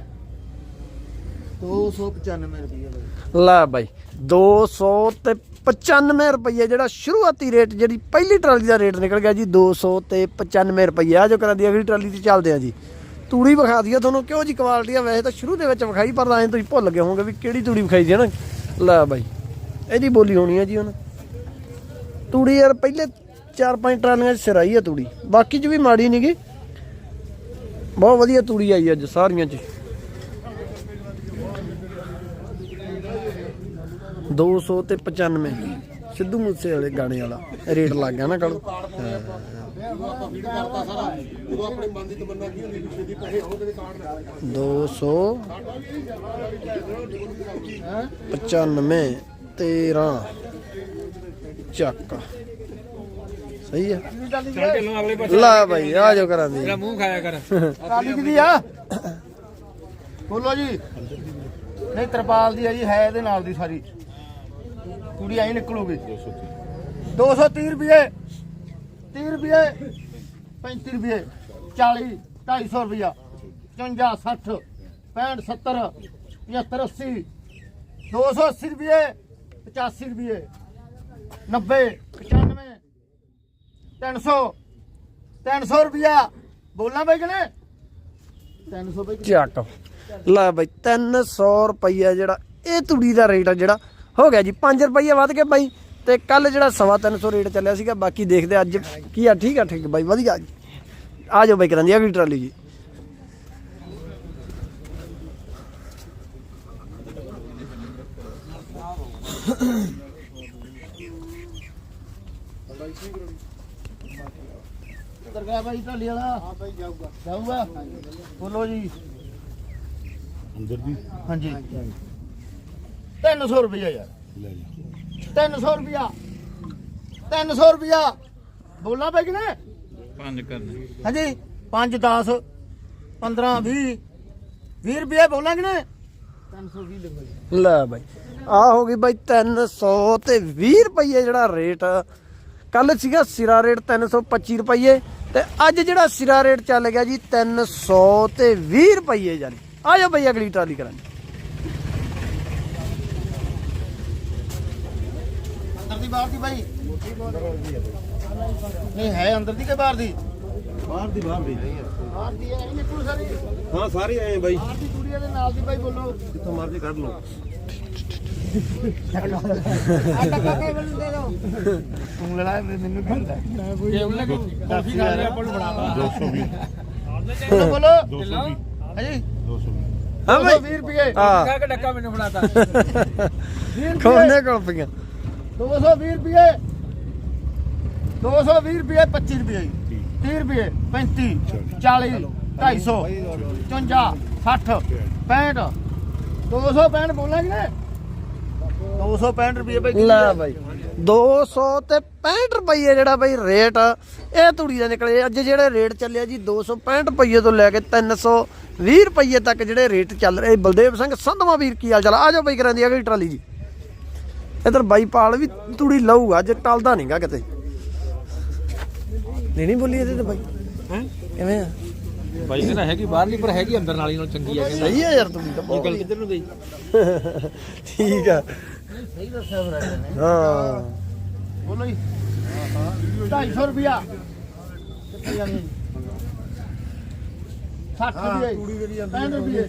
295 ਰੁਪਏ ਬਾਈ। ਲੈ ਬਾਈ 200 ਤੇ 95 ਰੁਪਏ ਜਿਹੜਾ ਸ਼ੁਰੂਆਤੀ ਰੇਟ, ਜਿਹੜੀ ਪਹਿਲੀ ਟਰਾਲੀ ਦਾ ਰੇਟ ਨਿਕਲ ਗਿਆ ਜੀ 200 ਤੇ 95 ਰੁਪਏ ਆ ਜੋ ਕਰਾਂ ਦੀ ਅਗਲੀ ਟਰਾਲੀ ਤੇ ਚੱਲਦੇ ਆ ਜੀ। ਤੂੜੀ ਵਿਖਾ ਦਈਏ ਤੁਹਾਨੂੰ, ਕਿਉਂ ਜੀ ਕੁਆਲਿਟੀ ਆ? ਵੈਸੇ ਤਾਂ ਸ਼ੁਰੂ ਦੇ ਵਿੱਚ ਵਿਖਾਈ, ਪਰ ਐਂ ਤੁਸੀਂ ਭੁੱਲ ਗਏ ਹੋਗੇ ਵੀ ਕਿਹੜੀ ਤੂੜੀ ਵਿਖਾਈ ਜੀ ਹਨਾ ਲੈ ਬਾਈ, ਇਹਦੀ ਬੋਲੀ ਹੋਣੀ ਹੈ ਜੀ ਹੁਣ। ਤੂੜੀ ਯਾਰ ਪਹਿਲੇ 4-5 ਟਰਾਲੀਆਂ ਚ ਸਿਰਾਈ ਆ ਤੂੜੀ। ਬਾਕੀ ਚ ਵੀ ਮਾੜੀ ਨਹੀਂਗੀ ਬਹੁਤ ਵਧੀਆ ਤੂੜੀ ਆਈ ਅੱਜ ਸਾਰੀਆਂ ਚ। ਦੋ 200 ਤੇ 95 ਸਿੱਧੂ ਮੂਸੇ ਵਾਲੇ ਗਾਣੇ ਵਾਲਾ। ਰੇਟ ਲੱਗ ਗਿਆ ਨਾ ਕੱਲ। ਦੋ ਸੌ 295 13 ਚੱਕ। ਸਹੀ ਆ। ਚੱਲੋ ਅਗਲੇ ਪਾਸੇ ਲਾ ਭਾਈ ਆ ਜਾਓ ਕਰਾਂਦੀ ਤੇਰਾ ਮੂੰਹ ਖਾਇਆ ਕਰ। ਟਰਾਲੀ ਕਿਦੀ ਆ? ਬੋਲੋ ਜੀ। ਨਹੀਂ ਤਰਪਾਲ ਦੀ ਆ ਜੀ ਹੈ ਇਹਦੇ ਨਾਲ ਦੀ ਸਾਰੀ। ਕੁੜੀ ਐਂ ਨਿਕਲੂਗੀ। 230 ਰੁਪਏ। 30 ਰੁਪਏ 35 ਰੁਪਏ 40 250 ਰੁਪਿਆ 55 60 65 70 75 280 ਰੁਪਏ 85 ਰੁਪਏ। 90 95 300 ਬਈ 300 ਬਈ ਜਿਹੜਾ, ਇਹ ਤੂੜੀ ਦਾ ਰੇਟ ਆ ਜਿਹੜਾ, ਹੋ ਗਿਆ ਜੀ 5 ਰੁਪਈਆ ਵੱਧ ਕੇ ਬਾਈ। ਤੇ ਕੱਲ ਜਿਹੜਾ 350 ਰੇਟ ਚੱਲਿਆ ਸੀਗਾ, ਬਾਕੀ ਦੇਖਦੇ ਅੱਜ ਕੀ ਆ। ਠੀਕ ਆ, ਠੀਕ ਬਾਈ, ਵਧੀਆ ਜੀ। ਆ ਜਾਓ ਬਾਈ ਕਰੰਦੀ ਆ ਵੀ ਟਰਾਲੀ ਜੀ। ਗਿਆ ਬਾਈ ਢੱਲੀ ਵਾਲਾ। ਹਾਂ ਬਾਈ ਜਾਊਗਾ। ਜਾਊਗਾ? ਬੋਲੋ ਜੀ। ਅੰਦਰ ਦੀ? ਹਾਂਜੀ। 300 ਰੁਪਇਆ ਯਾਰ। ਲੈ ਜਾ। 300 ਰੁਪਇਆ 300 ਰੁਪਇਆ ਬੋਲਣਾ ਪੈ ਕਿਨੇ ਪੰਜ ਕਰਨੇ। ਹਾਂਜੀ। 5 10 15 20 20 ਰੁਪਏ ਬੋਲਾਂ ਕਿਨੇ 320 ਲਿਖੋ ਲੈ ਬਾਈ। ਆ ਹੋ ਗਈ ਬਾਈ 300 ਤੇ 20 ਰੁਪਏ ਜਿਹੜਾ ਰੇਟ। ਕੱਲ ਸੀਗਾ ਸਿਰਾ ਰੇਟ 325 ਰੁਪਏ ਤੇ ਅੱਜ ਜਿਹੜਾ ਸਿਰਾ ਰੇਟ ਚੱਲ ਗਿਆ ਜੀ 300 ਤੇ 20 ਰੁਪਏ ਜਾਨੀ। ਆ ਜਾ ਬਈ ਅਗਲੀ ਟਰਾਲੀ ਕਰਾਂਗੇ। ਅੰਦਰ ਦੀ ਬਾਹਰ ਦੀ ਬਾਈ। ਨਹੀਂ ਹੈ ਅੰਦਰ ਦੀ ਕਿ ਬਾਹਰ ਦੀ? ਬਾਹਰ ਦੀ ਬਾਹਰ ਦੀ। ਬਾਹਰ ਦੀ ਹੈ ਇਹ ਨਿਕਲ ਸਾਰੀ। ਹਾਂ ਸਾਰੀ ਆਏ ਬਾਈ। ਬਾਹਰ ਦੀ ਕੁੜੀ ਦੇ ਨਾਲ ਦੀ ਬਾਈ ਬੋਲੋ। ਜਿੱਥੋਂ ਮਰਜ਼ੀ ਕੱਢ ਲਓ। ਤੂੰ ਲੜਾ ਮੈਨੂੰ ਕੀ ਹੁੰਦਾ ਕੇਵਲ ਕੋ ਕਾਫੀ ਖਾ ਲਿਆ ਆਪਾਂ ਨੂੰ ਬਣਾਵਾ 220 ਬੋਲੋ 220 ਹਾਂਜੀ 220 ਹਾਂ ਬਈ 20 ਰੁਪਏ ਹਾਂ ਡੱਕਾ ਮੈਨੂੰ ਫੜਾਤਾ 20 ਰੁਪਏ ਕੋਨੇ ਕੋਲ ਪਈਆਂ 220 ਰੁਪਏ 220 ਰੁਪਏ 25 ਰੁਪਏ 30 ਰੁਪਏ 35 40 250 55 60 65 265 ਬੋਲਾਂਗੇ 265 ਰੁਪਏ ਬਾਈ ਲੈ ਬਾਈ 200 ਤੇ 65 ਰੁਪਏ ਜਿਹੜਾ ਬਾਈ ਰੇਟ ਇਹ ਤੂੜੀ ਦਾ ਨਿਕਲੇ। ਅੱਜ ਜਿਹੜੇ ਰੇਟ ਚੱਲਿਆ ਜੀ 265 ਰੁਪਏ ਤੋਂ ਲੈ ਕੇ 320 ਰੁਪਏ ਤੱਕ ਜਿਹੜੇ ਰੇਟ ਚੱਲ ਰਹੇ। ਬਲਦੇਵ ਸਿੰਘ ਸੰਧਵਾ ਵੀਰ ਕੀ ਹਾਲ ਚਾਲ ਆ? ਜਾਓ ਬਾਈ ਕਰਾਂ ਦੀ ਟਰਾਲੀ ਜੀ। ਇਧਰ ਬਾਈ ਪਾਲ ਵੀ ਤੂੜੀ ਲਊਗਾ ਅੱਜ ਟਲਦਾ ਨਹੀਂਗਾ ਕਿਤੇ। ਨਹੀਂ ਨਹੀਂ ਬੋਲੀ ਇਹਦੇ ਤੇ ਬਾਈ। ਹੈ? ਕਿਵੇਂ ਆ? ਬਾਈ ਕਹਿੰਦਾ ਹੈਗੀ ਬਾਹਰਲੀ ਪਰ ਹੈਗੀ ਅੰਦਰ ਨਾਲੀ ਨਾਲ ਚੰਗੀ ਆ ਸਹੀ ਆ ਯਾਰ ਤੂੜੀ ਤਾਂ ਬਹੁਤ। ਗੱਲ ਕਿੱਧਰ ਨੂੰ ਗਈ ਠੀਕ ਆ। ਸਹੀ ਦੱਸਿਆ ਫਿਰ ਇਹਨੇ ਹਾਂ। ਬੋਲੋ ਜੀ। 250 ਰੁਪਿਆ ਕਿੱਥੇ ਜਾਂਦੇ 60 ਰੁਪਏ। ਤੂੜੀ ਜਿਹੜੀ ਜਾਂਦੀ 65 ਰੁਪਏ।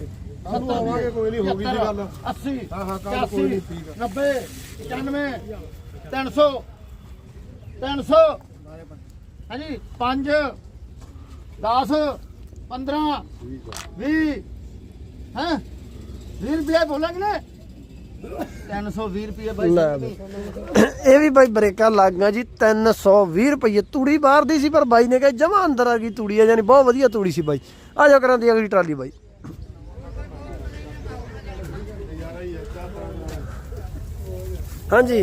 ਨੂੰ ਆਵਾਂਗੇ, ਕੋਈ ਨਹੀਂ, ਹੋ ਗਈ ਜੀ ਗੱਲ। 80 ਹਾਂ, ਹਾਂ, ਕੱਲ੍ਹ ਕੋਈ ਨਹੀਂ, ਠੀਕ ਆ। 90 95 300 300 ਹਾਂਜੀ 5 10 15 20 ਹੈ? 20 ਰੁਪਏ ਬੋਲਾਂਗੇ ਨਾ? 320 ਰੁਪਏ ਬਾਈ ਲੈ ਬਈ। ਇਹ ਵੀ ਬਾਈ ਬ੍ਰੇਕਾਂ ਲੱਗ ਗਿਆ ਜੀ 320 ਰੁਪਏ। ਤੂੜੀ ਬਾਹਰ ਦੀ ਸੀ ਪਰ ਬਾਈ ਨੇ ਕਿਹਾ ਜਮਾ ਅੰਦਰ ਆ ਗਈ ਤੂੜੀ ਆ ਯਾਨੀ ਬਹੁਤ ਵਧੀਆ ਤੂੜੀ ਸੀ ਬਾਈ। ਆ ਜਾ ਕਰਾਂ ਦੀ ਅਗਲੀ ਟਰਾਲੀ ਬਾਈ। ਹਾਂਜੀ।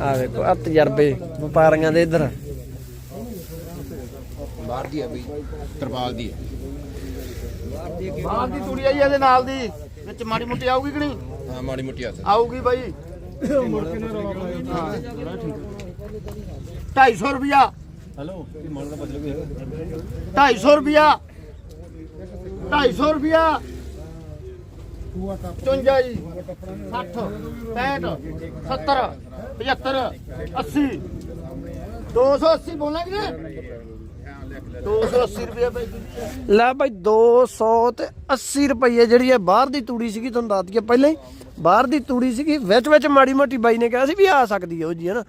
ਆ ਵੇਖੋ ਆ ਤਜਰਬੇ ਵਪਾਰੀਆਂ ਦੇ ਇੱਧਰ। ਬਾਹਰ ਦੀ ਆ ਬਈ ਤਰਪਾਲ ਦੀ ਹੈ ਬਾਹਰ ਦੀ ਤੂੜੀ ਆਈ ਇਹਦੇ ਨਾਲ ਦੀ ਵਿੱਚ ਮਾੜੀ ਮੋਟੀ ਆਊਗੀ ਕਿ ਨਹੀਂ? ਹਾਂ ਮਾੜੀ ਮੁੱਟੀ ਆ ਆਊਗੀ ਬਾਈ। 250 ਰੁਪਿਆ ਹੈਲੋ ਕੀ ਮਾਲ ਦਾ ਬਦਲ ਗਿਆ 250 ਰੁਪਿਆ 250 ਰੁਪਿਆ 54 ਜੀ 60 65 70 75 80 280 ਬੋਲਾਂਗੇ ਨਾ 280 ਰੁਪਏ ਬਾਈ ਲੈ ਬਾਈ 200 ਤੇ 80 ਰੁਪਏ ਜਿਹੜੀ ਹੈ ਬਾਹਰ ਦੀ ਤੂੜੀ ਸੀਗੀ ਤੁਹਾਨੂੰ ਦੱਸ ਦਈਏ ਪਹਿਲਾਂ ਹੀ। ਬਾਹਰ ਦੀ ਤੂੜੀ ਸੀਗੀ ਵਿੱਚ ਵਿੱਚ ਮਾੜੀ ਮੋਟੀ ਬਾਈ ਨੇ ਕਿਹਾ ਸੀ ਵੀ ਆ ਸਕਦੀ ਹੈ ਉਹ ਜੀ ਹੈ ਨਾ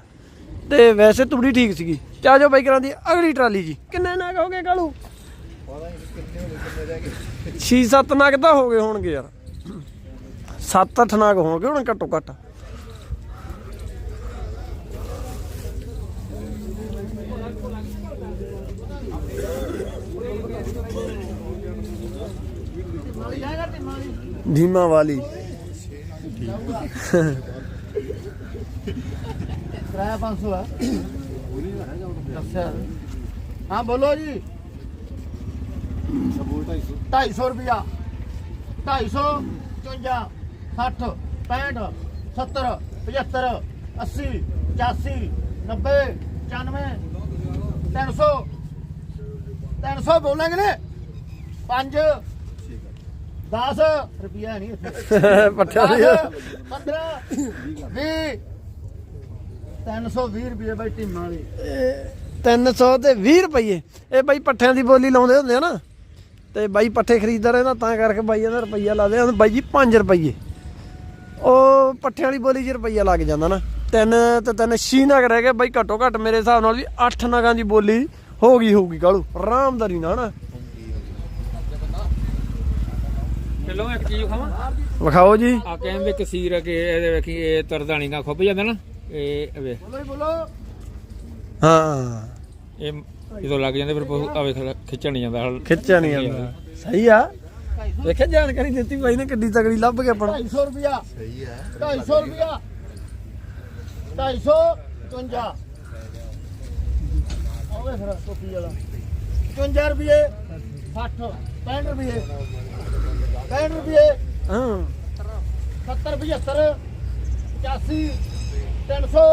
ਤੇ ਵੈਸੇ ਤੂੜੀ ਠੀਕ ਸੀਗੀ। ਆ ਜਾਓ ਬਾਈ ਕਰਾਂ ਦੀ ਅਗਲੀ ਟਰਾਲੀ ਜੀ। ਕਿੰਨੇ ਨਗ ਹੋ ਗਏ ਕਾਲੂ? 6-7 ਨਗ ਤਾਂ ਹੋ ਗਏ ਹੋਣਗੇ ਯਾਰ। 7-8 ਨਗ ਹੋਣਗੇ ਹੁਣ ਘੱਟੋ ਘੱਟ। ਧੀਮਾ ਵਾਲੀ ਕਿਰਾਇਆ 500 ਆ ਦੱਸਿਆ ਹਾਂ ਬੋਲੋ ਜੀ 250 ਰੁਪਿਆ 250 54 60 65 70 75 80 85 90 95 300 300 ਬੋਲਾਂਗੇ ਨੇ। 5 10 ਰੁਪਿਆ ਨਹੀਂ ਪੱਠਿਆ ਦੀ 15 20 320 ਰੁਪਏ ਬਾਈ ਟੀਮਾਂ ਵਾਲੀ। 300 ਤੇ 20 ਰੁਪਏ ਇਹ ਬਾਈ ਪੱਠਿਆਂ ਦੀ ਬੋਲੀ ਲਾਉਂਦੇ ਹੁੰਦੇ ਆ ਨਾ। ਤੇ ਬਾਈ ਪੱਠੇ ਖਰੀਦਦਾ ਰਹਿੰਦਾ ਤਾਂ ਕਰਕੇ ਬਾਈ ਇਹਦਾ ਰੁਪਈਆ ਲਾਦੇ ਆ। ਬਾਈ ਜੀ 5 ਰੁਪਏ ਉਹ ਪੱਠਿਆਂ ਵਾਲੀ ਬੋਲੀ 'ਚ ਰੁਪਈਆ ਲੱਗ ਜਾਂਦਾ ਨਾ। ਤਿੰਨ ਤੇ ਤਿੰਨ ਛੇ ਨਗ ਰਹਿ ਗਏ ਬਾਈ ਘੱਟੋ ਘੱਟ ਮੇਰੇ ਹਿਸਾਬ ਨਾਲ ਵੀ 8 ਨਗਾਂ ਦੀ ਬੋਲੀ ਹੋ ਗਈ ਹੋਊਗੀ ਕਾਲੂ। ਆਰਾਮਦਾਰੀ ਨਾਲ ਨਾ ਚਲੋ ਇੱਕ ਚੀਜ਼ ਖਾਵਾਂ ਵਿਖਾਓ ਜੀ। ਆ ਕਹਿੰਦੇ ਕਸੀਰ ਕਿ ਇਹਦੇ ਵੇਖੀ ਇਹ ਤੁਰਦਾ ਨੀ ਗਾ ਖੁੱਭ ਜਾਂਦਾ ਨਾ। ਇਹ ਵੇ। ਬੋਲੋ ਜੀ ਬੋਲੋ। ਹਾਂ। ਇਹ ਜਦੋਂ ਲੱਗ ਜਾਂਦੇ ਫਿਰ ਆਵੇ ਥੋੜਾ ਖਿੱਚਣ ਨਹੀਂ ਜਾਂਦਾ ਖਿੱਚਿਆ ਨਹੀਂ ਜਾਂਦਾ। ਸਹੀ ਆ। ਵੇਖਿਆ ਜਾਣਕਾਰੀ ਦਿੱਤੀ ਬਾਈ ਨੇ ਕਿੱਡੀ ਤਗੜੀ ਲੱਭ ਕੇ ਆਪਣਾ। 250 ਰੁਪਿਆ ਸਹੀ ਹੈ 250 ਰੁਪਿਆ 250 ਆਵੇ ਫਿਰ ਟੋਪੀ ਵਾਲਾ। 55 ਰੁਪਏ 60 65 ਰੁਪਏ 65 ਰੁਪਏ ਹਾਂ। 70 75 85 300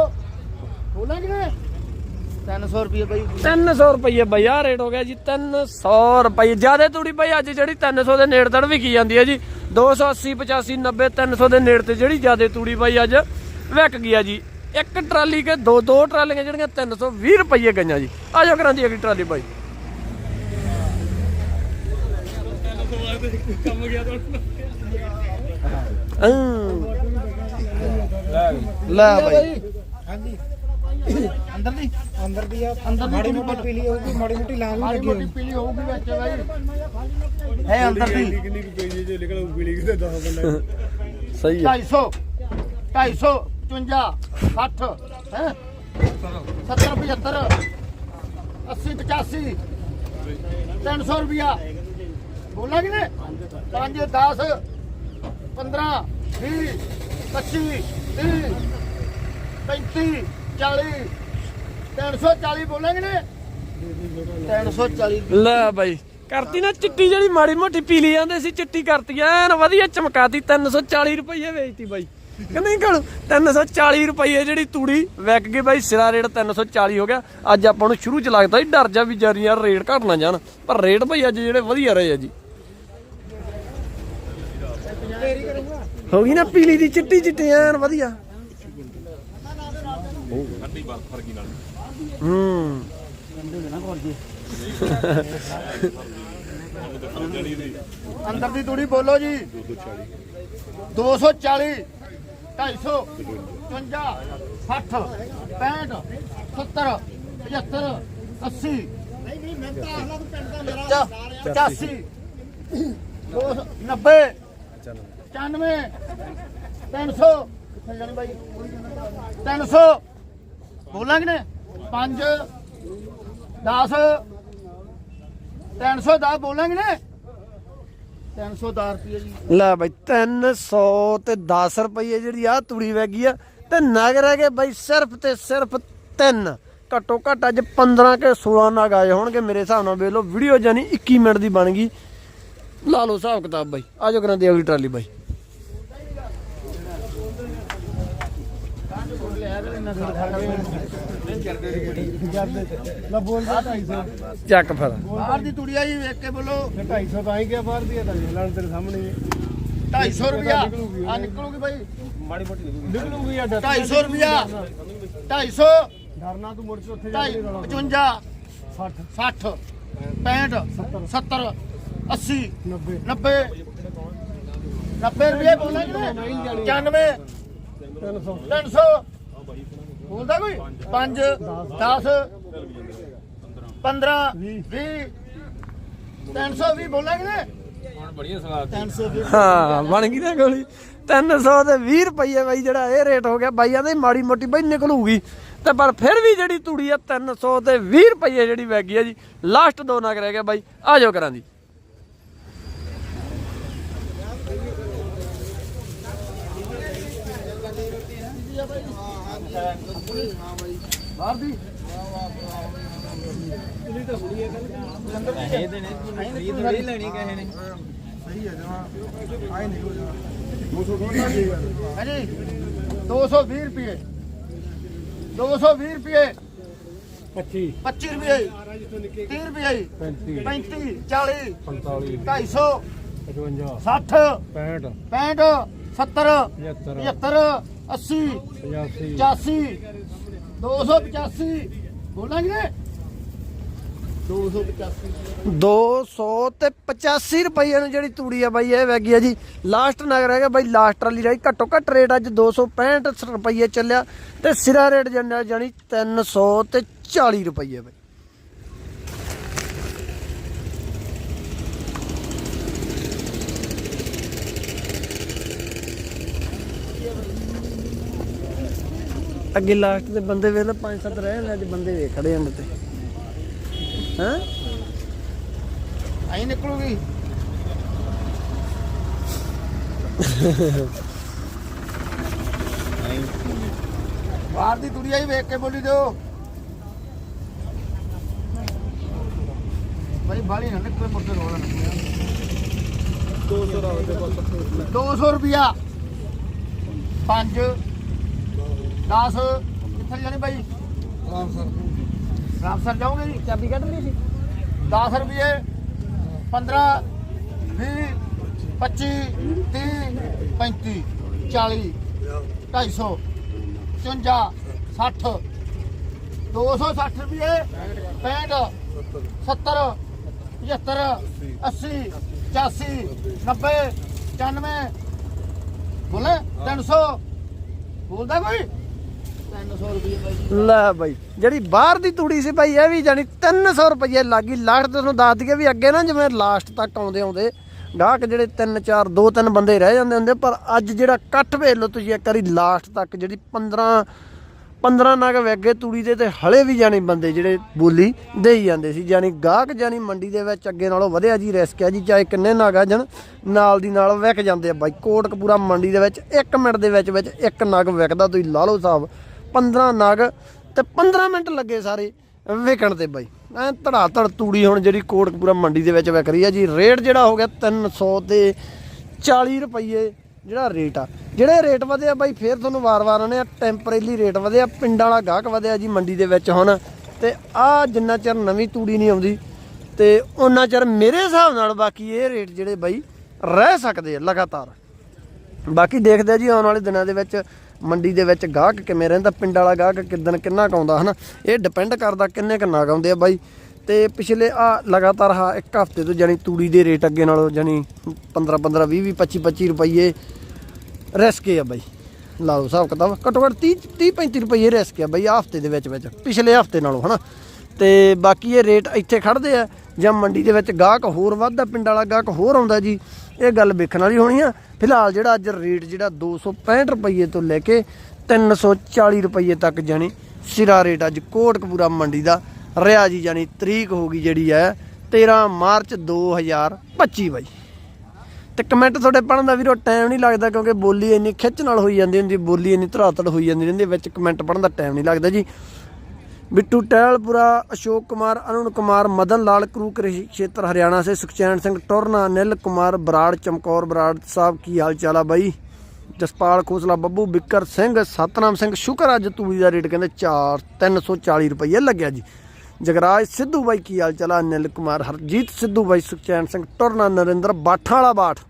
ਬੋਲਾਂਗੇ ਨਾ 300 ਰੁਪਏ ਬਾਈ। 300 ਰੁਪਏ ਬਈ ਆ ਰੇਟ ਹੋ ਗਿਆ ਜੀ 300 ਰੁਪਏ। ਜਿਆਦੇ ਤੂੜੀ ਬਈ ਅੱਜ ਜਿਹੜੀ 300 ਦੇ ਨੇੜੇ ਤੜ ਵਿਕੀ ਜਾਂਦੀ ਹੈ ਜੀ। 280 85 90 300 ਦੇ ਨੇੜੇ ਤੇ ਜਿਹੜੀ ਜਿਆਦੇ ਤੂੜੀ ਬਈ ਅੱਜ ਵਿਕ ਗਈ ਆ ਜੀ। ਇੱਕ ਟਰਾਲੀ ਕੇ ਦੋ ਦੋ ਟਰਾਲੀਆਂ ਜਿਹੜੀਆਂ 320 ਰੁਪਏ ਗਈਆਂ ਜੀ। ਆ ਜਾਓ ਕਰਾਂ ਦੀ ਅਗਲੀ ਟਰਾਲੀ ਬਾਈ। ਕੰਮ ਗਿਆ ਤਾਂ ਹਾਂ। ਲੈ ਬਾਈ। ਅੰਦਰ ਦੀ। ਅੰਦਰ ਦੀ ਆ। ਅੰਦਰ ਦੀ ਮਾੜੀ ਮੋਟੀ ਪੀਲੀ ਹੋਊਗੀ ਮਾੜੀ ਮੋਟੀ ਲਾਲ ਵੀ ਮਾੜੀ ਲੱਗੀ ਮੋਟੀ ਹੋਊਗੀ ਪੀਲੀ ਹੋਊਗੀ ਵਿੱਚ ਬਾਈ। ਹੈ ਅੰਦਰ ਦੀ। ਕਿੰਨੀ ਕੁ ਪਈ ਜੇ ਨਿਕਲ ਉਗਲੀ ਕਿਤੇ 10 ਬੰਦੇ। ਸਹੀ ਹੈ। 250 250 55 60 ਹੈ? 70 75 80 85 300 ਰੁਪਿਆ ਬੋਲਾਂਗੇ ਨੇ 5 10 15 20 25 30 35 40 340 ਬੋਲਾਂਗੇ ਨੇ 340 ਲੈ ਬਾਈ, ਕਰਤੀ ਨਾ ਚਿੱਟੀ ਜਿਹੜੀ ਮਾੜੀ ਮੋਟੀ ਪੀਲੀ ਜਾਂਦੇ ਸੀ, ਚਿੱਟੀ ਕਰਤੀ, ਐਨ ਵਧੀਆ ਚਮਕਾਤੀ 340 ਰੁਪਏ ਵੇਚਤੀ ਬਾਈ। ਕਹਿੰਦੇ ਕਣ 340 ਰੁਪਏ ਜਿਹੜੀ ਤੂੜੀ ਵਿਕ ਗਈ ਬਾਈ, ਸਿਰਾ ਰੇਟ 340 ਹੋ ਗਿਆ। ਅੱਜ ਆਪਾਂ ਨੂੰ ਸ਼ੁਰੂ ਚ ਲੱਗਦਾ ਸੀ ਡਰ ਜਾ ਵੀ ਜਰੀ ਯਾਰ ਰੇਟ ਘਟ ਨਾ ਜਾਣ। ਪਰ ਰੇਟ ਭਾਈ ਅੱਜ ਜਿਹੜੇ ਵਧੀਆ ਰਹੇ ਆ ਜੀ। ਹੋ ਗਈ ਨਾ ਪੀਲੀ ਦੀ ਚਿੱਟੀ ਚਿੱਟੀ, ਐਨ ਵਧੀਆ। ਹੂੰ। ਅੰਦਰ ਦੀ ਤੂੜੀ ਬੋਲੋ ਜੀ। 240 250 55 60 65 70 75 80 85 90 95 300 ਕਿੱਥੇ ਜਾਣੀ ਬਾਈ 300 ਬੋਲਾਂਗੇ ਨੇ? 5 10 310 ਬੋਲਾਂਗੇ ਨੇ? 310 ਰੁਪਏ ਜੀ। ਲੈ ਬਾਈ 300 ਤੇ 10 ਰੁਪਏ ਜਿਹੜੀ ਆ ਤੂੜੀ ਵੈਗੀ ਆ, ਤੇ ਨਗ ਰਹਿ ਗਏ ਬਾਈ ਸਿਰਫ ਤੇ ਸਿਰਫ 3 ਘੱਟੋ ਘੱਟ ਅੱਜ 15 ਕੇ 16 ਨਗ ਆਏ ਹੋਣਗੇ ਮੇਰੇ ਹਿਸਾਬ ਨਾਲ, ਵੇਖ ਲਓ ਵੀਡੀਓ ਜਾਨੀ 21 ਮਿੰਟ ਦੀ ਬਣ ਗਈ। ਲਾ ਲਓ ਹਿਸਾਬ ਕਿਤਾਬ ਬਾਈ ਆਜੋ ਕਰਾਂ ਦੀ ਅਗਲੀ ਟਰਾਲੀ ਬਾਈ। ਲੈ ਬੋਲ 250 ਚੱਕ ਫਿਰ। ਬਾਹਰ ਦੀ ਤੂੜੀ ਆ ਜੀ ਵੇਖ ਕੇ ਬੋਲੋ। 250 ਤਾਂ ਹੀ ਗਿਆ ਬਾਹਰ ਦੀ ਤਾਂ ਲੈਣ ਤੇਰੇ ਸਾਹਮਣੇ। ਹੀ ਹੈ। 250 ਰੁਪਿਆ ਆ ਨਿਕਲੂਗੀ ਬਾਈ। ਮਾੜੀ ਮੋਟੀ ਨਿਕਲੂਗੀ। ਆ 250 ਰੁਪਿਆ 250 ਡਰਨਾ ਤੂੰ ਮੁੜ ਕੇ ਉੱਥੇ ਜਾ ਕੇ 55 60 60 65 70 80 90 90 90 ਰੁਪਏ ਬੋਲਾਂਗੇ 95 300 300 ਬੋਲਦਾ ਕੋਈ? 5 10 15 20 320 ਬੋਲਾਂਗੇ ਨੇ ਹੁਣ ਬੜੀਆਂ ਸਲਾਦ 320 ਹਾਂ ਬਣ ਗਈ ਨਾ ਗੋਲੀ। 300 ਤੇ 20 ਰੁਪਏ ਬਾਈ ਜਿਹੜਾ ਇਹ ਰੇਟ ਹੋ ਗਿਆ ਬਾਈਆਂ ਦੇ ਮਾੜੀ ਮੋਟੀ ਬਾਈ ਨਿਕਲੂਗੀ। ਤੇ ਪਰ ਫਿਰ ਵੀ ਜਿਹੜੀ ਤੂੜੀ ਆ 300 ਤੇ 20 ਰੁਪਏ ਜਿਹੜੀ ਵੈਗੀ ਆ ਜੀ ਲਾਸਟ ਦੋ ਨਗ ਰਹਿ ਗਿਆ ਬਾਈ। ਆਜੋ ਕਰਾਂ ਦੀ। ਬਾਹਰ ਦੀ ਹਾਂਜੀ 220 ਰੁਪਏ 220 ਰੁਪਏ 25 25 ਰੁਪਏ 30 ਰੁਪਏ 35 35 40 45 250 55 60 65 65 70 75 75 80 85 85 285 ਬੋਲਾਂਗੇ? 285 200 ਤੇ 85 ਰੁਪਏ ਨੂੰ ਜਿਹੜੀ ਤੂੜੀ ਆ ਬਾਈ ਇਹ ਵੈਗੀ ਆ ਜੀ ਲਾਸਟ ਨਗ ਰਹਿ ਗਿਆ ਬਾਈ ਲਾਸਟ ਵਾਲੀ ਰਹੀ ਘੱਟੋ ਘੱਟ ਰੇਟ ਅੱਜ 265 ਰੁਪਏ ਚੱਲਿਆ ਤੇ ਸਿਰਾ ਰੇਟ ਜੰਨਾ ਜਾਨੀ 300 ਤੇ 40 ਰੁਪਏ ਬਾਈ। ਅੱਗੇ ਲਾਸਟ ਦੇ ਬੰਦੇ ਵੇਖ ਲੈ ਪੰਜ ਸੱਤ ਰਹਿ ਜਾਂਦੇ ਅੱਜ ਬੰਦੇ ਵੇਖ ਖੜੇ ਹਨ ਤੇ ਹਾਂ? ਆਈ ਨਿਕਲੂਗੀ। ਬਾਹਰ ਦੀ ਤੁਰੀ ਆਈ ਵੇਖ ਕੇ ਬੋਲੀ ਦਿਓ ਭਾਈ ਬਾਲੀ ਨਾ ਨਿਕਲੇ ਮੁਰਦੇ ਰੋਣਾ 200 200 ਰੁਪਿਆ 5 10 ਕਿੱਥੇ ਜਾਣੀ ਭਾਈ ਰਾਮ ਸਰ ਰਾਮ ਸਰ ਜਾਓਗੇ ਜੀ? ਚਾਬੀ ਕੱਢ ਲਈ ਸੀ? 10 ਰੁਪਏ 15 20 25 30 35 40 250 55 60 260 ਰੁਪਏ 65 70 75 80 85 90 95 ਬੋਲੇ 300 ਬੋਲਦਾ ਕੋਈ? 300 ਰੁਪਏ ਭਾਈ ਲੈ ਬਾਈ, ਜਿਹੜੀ ਬਾਹਰ ਦੀ ਤੂੜੀ ਸੀ ਬਾਈ, ਇਹ ਵੀ ਜਾਨੀ 300 ਰੁਪਏ ਲੱਗੀ। ਲਾਸਟ ਤੁਹਾਨੂੰ ਦੱਸ ਦਈਏ ਵੀ ਅੱਗੇ ਨਾ ਜਿਵੇਂ ਲਾਸਟ ਤੱਕ ਆਉਂਦੇ ਆਉਂਦੇ, ਗਾਹਕ ਜਿਹੜੇ 3 4 2 3 ਬੰਦੇ ਰਹਿ ਜਾਂਦੇ ਹੁੰਦੇ ਪਰ ਅੱਜ ਜਿਹੜਾ ਇਕੱਠ ਵੇਖ ਲਓ ਤੁਸੀਂ, ਇੱਕ ਵਾਰੀ ਲਾਸਟ ਤੱਕ ਜਿਹੜੀ 15 15 ਨਗ ਵੈਗੇ ਤੂੜੀ ਦੇ ਤੇ ਹਲੇ ਵੀ ਜਾਣੀ ਬੰਦੇ ਜਿਹੜੇ ਬੋਲੀ ਦੇਈ ਜਾਂਦੇ ਸੀ। ਜਾਣੀ ਗਾਹਕ ਜਾਣੀ ਮੰਡੀ ਦੇ ਵਿੱਚ ਅੱਗੇ ਨਾਲੋਂ ਵਧਿਆ ਜੀ ਰਿਸਕ ਹੈ ਜੀ, ਚਾਹੇ ਕਿੰਨੇ ਨਗ ਆ ਜਾਣ, ਨਾਲ ਦੀ ਨਾਲ ਵਿਕ ਜਾਂਦੇ ਆ ਬਾਈ। ਕੋਟਕਪੂਰਾ ਮੰਡੀ ਦੇ ਵਿੱਚ 1 ਮਿੰਟ ਦੇ ਵਿੱਚ ਵਿੱਚ ਇੱਕ ਨਗ ਵਿਕਦਾ, ਤੁਸੀਂ ਲਾ ਲਓ ਸਾਹਿਬ 15 ਨਗ ਤੇ 15 ਮਿੰਟ ਲੱਗੇ ਸਾਰੇ ਵਿਕਣ ਤੇ ਬਾਈ। ਐ ਧੜਾ ਧੜ ਤੂੜੀ ਹੁਣ ਜਿਹੜੀ ਕੋਟਕਪੂਰਾ ਮੰਡੀ ਦੇ ਵਿੱਚ ਵਿਕ ਰਹੀ ਆ ਜੀ। ਰੇਟ ਜਿਹੜਾ ਹੋ ਗਿਆ 300 ਤੇ 40 ਰੁਪਏ ਜਿਹੜਾ ਰੇਟ ਆ। ਜਿਹੜੇ ਰੇਟ ਵਧਿਆ ਬਾਈ, ਫੇਰ ਤੁਹਾਨੂੰ ਵਾਰ-ਵਾਰ ਆਨੇ ਆ। ਟੈਂਪਰੇਰੀ ਰੇਟ ਵਧਿਆ ਪਿੰਡਾਂ ਵਾਲਾ ਗਾਹਕ ਵਧਿਆ ਜੀ ਮੰਡੀ ਦੇ ਵਿੱਚ ਹੁਣ। ਤੇ ਆ ਜਿੰਨਾ ਚਿਰ ਨਵੀਂ ਤੂੜੀ ਨਹੀਂ ਆਉਂਦੀ, ਤੇ ਉਹਨਾਂ ਚਿਰ ਮੇਰੇ ਹਿਸਾਬ ਨਾਲ ਬਾਕੀ ਇਹ ਰੇਟ ਜਿਹੜੇ ਬਾਈ ਰਹਿ ਸਕਦੇ ਆ ਲਗਾਤਾਰ। ਬਾਕੀ ਦੇਖਦੇ ਆ ਜੀ ਆਉਣ ਵਾਲੇ ਦਿਨਾਂ ਦੇ ਵਿੱਚ ਮੰਡੀ ਦੇ ਵਿੱਚ ਗਾਹਕ ਕਿਵੇਂ ਰਹਿੰਦਾ, ਪਿੰਡ ਵਾਲਾ ਗਾਹਕ ਕਿਦਨ ਕਿੰਨਾ ਕੁ ਆਉਂਦਾ, ਹਨਾ? ਇਹ ਡਿਪੈਂਡ ਕਰਦਾ ਕਿੰਨੇ ਕੁ ਨਾਗ ਆਉਂਦੇ ਆ ਬਾਈ। ਤੇ ਪਿਛਲੇ ਆ ਲਗਾਤਾਰ ਹਾ, ਇੱਕ ਹਫ਼ਤੇ ਤੋਂ ਜਾਨੀ ਤੂੜੀ ਦੇ ਰੇਟ ਅੱਗੇ ਨਾਲੋਂ ਜਾਨੀ 15 15 20 20 25 25 ਰੁਪਏ ਰਿਸਕੇ ਆ ਬਾਈ। ਲਾ ਲਓ ਹਿਸਾਬ ਕਿਤਾਬ, ਘੱਟੋ ਘੱਟ 30 30 35 ਰੁਪਏ ਰਿਸਕੇ ਆ ਬਾਈ ਆ ਹਫ਼ਤੇ ਦੇ ਵਿੱਚ ਵਿੱਚ, ਪਿਛਲੇ ਹਫ਼ਤੇ ਨਾਲੋਂ, ਹਨਾ? ਤੇ ਬਾਕੀ ਇਹ ਰੇਟ ਇੱਥੇ ਖੜਦੇ ਆ, ਜਾਂ ਮੰਡੀ ਦੇ ਵਿੱਚ ਗਾਹਕ ਹੋਰ ਵੱਧਦਾ, ਪਿੰਡ ਵਾਲਾ ਗਾਹਕ ਹੋਰ ਆਉਂਦਾ ਜੀ। ਇਹ ਗੱਲ ਵੇਖਣ ਵਾਲੀ ਹੋਣੀ ਆ। ਫਿਲਹਾਲ ਜਿਹੜਾ ਅੱਜ ਰੇਟ ਜਿਹੜਾ 265 ਰੁਪਏ ਤੋਂ ਲੈ ਕੇ 340 ਰੁਪਏ ਤੱਕ ਜਾਣੀ ਸਿਰਾ ਰੇਟ ਅੱਜ ਕੋਟਕਪੂਰਾ ਮੰਡੀ ਦਾ। ਰਿਹਾ ਜੀ ਜਾਣੀ ਤਰੀਕ ਹੋ ਗਈ ਜਿਹੜੀ ਹੈ 13 ਮਾਰਚ 2025 ਬਾਈ। ਤੇ ਕਮੈਂਟ ਤੁਹਾਡੇ ਪੜਨ ਦਾ ਵੀਰੋ ਟਾਈਮ ਨਹੀਂ ਲੱਗਦਾ ਕਿਉਂਕਿ ਬੋਲੀ ਇੰਨੀ ਖਿੱਚ ਨਾਲ ਹੋਈ ਜਾਂਦੀ ਹੁੰਦੀ, ਬੋਲੀ ਇੰਨੀ ਧਰਾਤੜ ਹੋਈ ਜਾਂਦੀ ਰਹਿੰਦੀ, ਵਿੱਚ ਕਮੈਂਟ ਪੜਨ ਦਾ ਟਾਈਮ ਨਹੀਂ ਲੱਗਦਾ ਜੀ। ਬਿੱਟੂ ਟਹਿਲਪੁਰਾ, ਅਸ਼ੋਕ ਕੁਮਾਰ, ਅਰੁਣ ਕੁਮਾਰ, ਮਦਨ ਲਾਲ, ਕਰੂ ਕ੍ਰਿਸ਼ੀ ਖੇਤਰ, ਹਰਿਆਣਾ ਸੇ ਸੁਖਚੈਨ ਸਿੰਘ ਟੁਰਨਾ, ਨਿਲ ਕੁਮਾਰ, ਬਰਾੜ, ਚਮਕੌਰ, ਬਰਾੜ ਸਾਹਿਬ, ਕੀ ਹਾਲ ਚਾਲ ਆ ਬਾਈ? ਜਸਪਾਲ ਖੋਸਲਾ, ਬੱਬੂ ਬਿੱਕਰ ਸਿੰਘ, ਸਤਨਾਮ ਸਿੰਘ, ਸ਼ੁਕਰ ਅੱਜ ਤੂੜੀ ਦਾ ਰੇਟ ਕਹਿੰਦੇ 4 340 ਰੁਪਏ ਲੱਗਿਆ ਜੀ। ਜਗਰਾਜ ਸਿੱਧੂ ਬਾਈ, ਕੀ ਹਾਲ ਚਾਲ ਆ? ਨਿਲ ਕੁਮਾਰ, ਹਰਜੀਤ ਸਿੱਧੂ ਬਾਈ, ਸੁਖਚੈਨ ਸਿੰਘ ਟੁਰਨਾ, ਨਰਿੰਦਰ ਬਾਠਾਂ ਵਾਲਾ ਬਾਠ।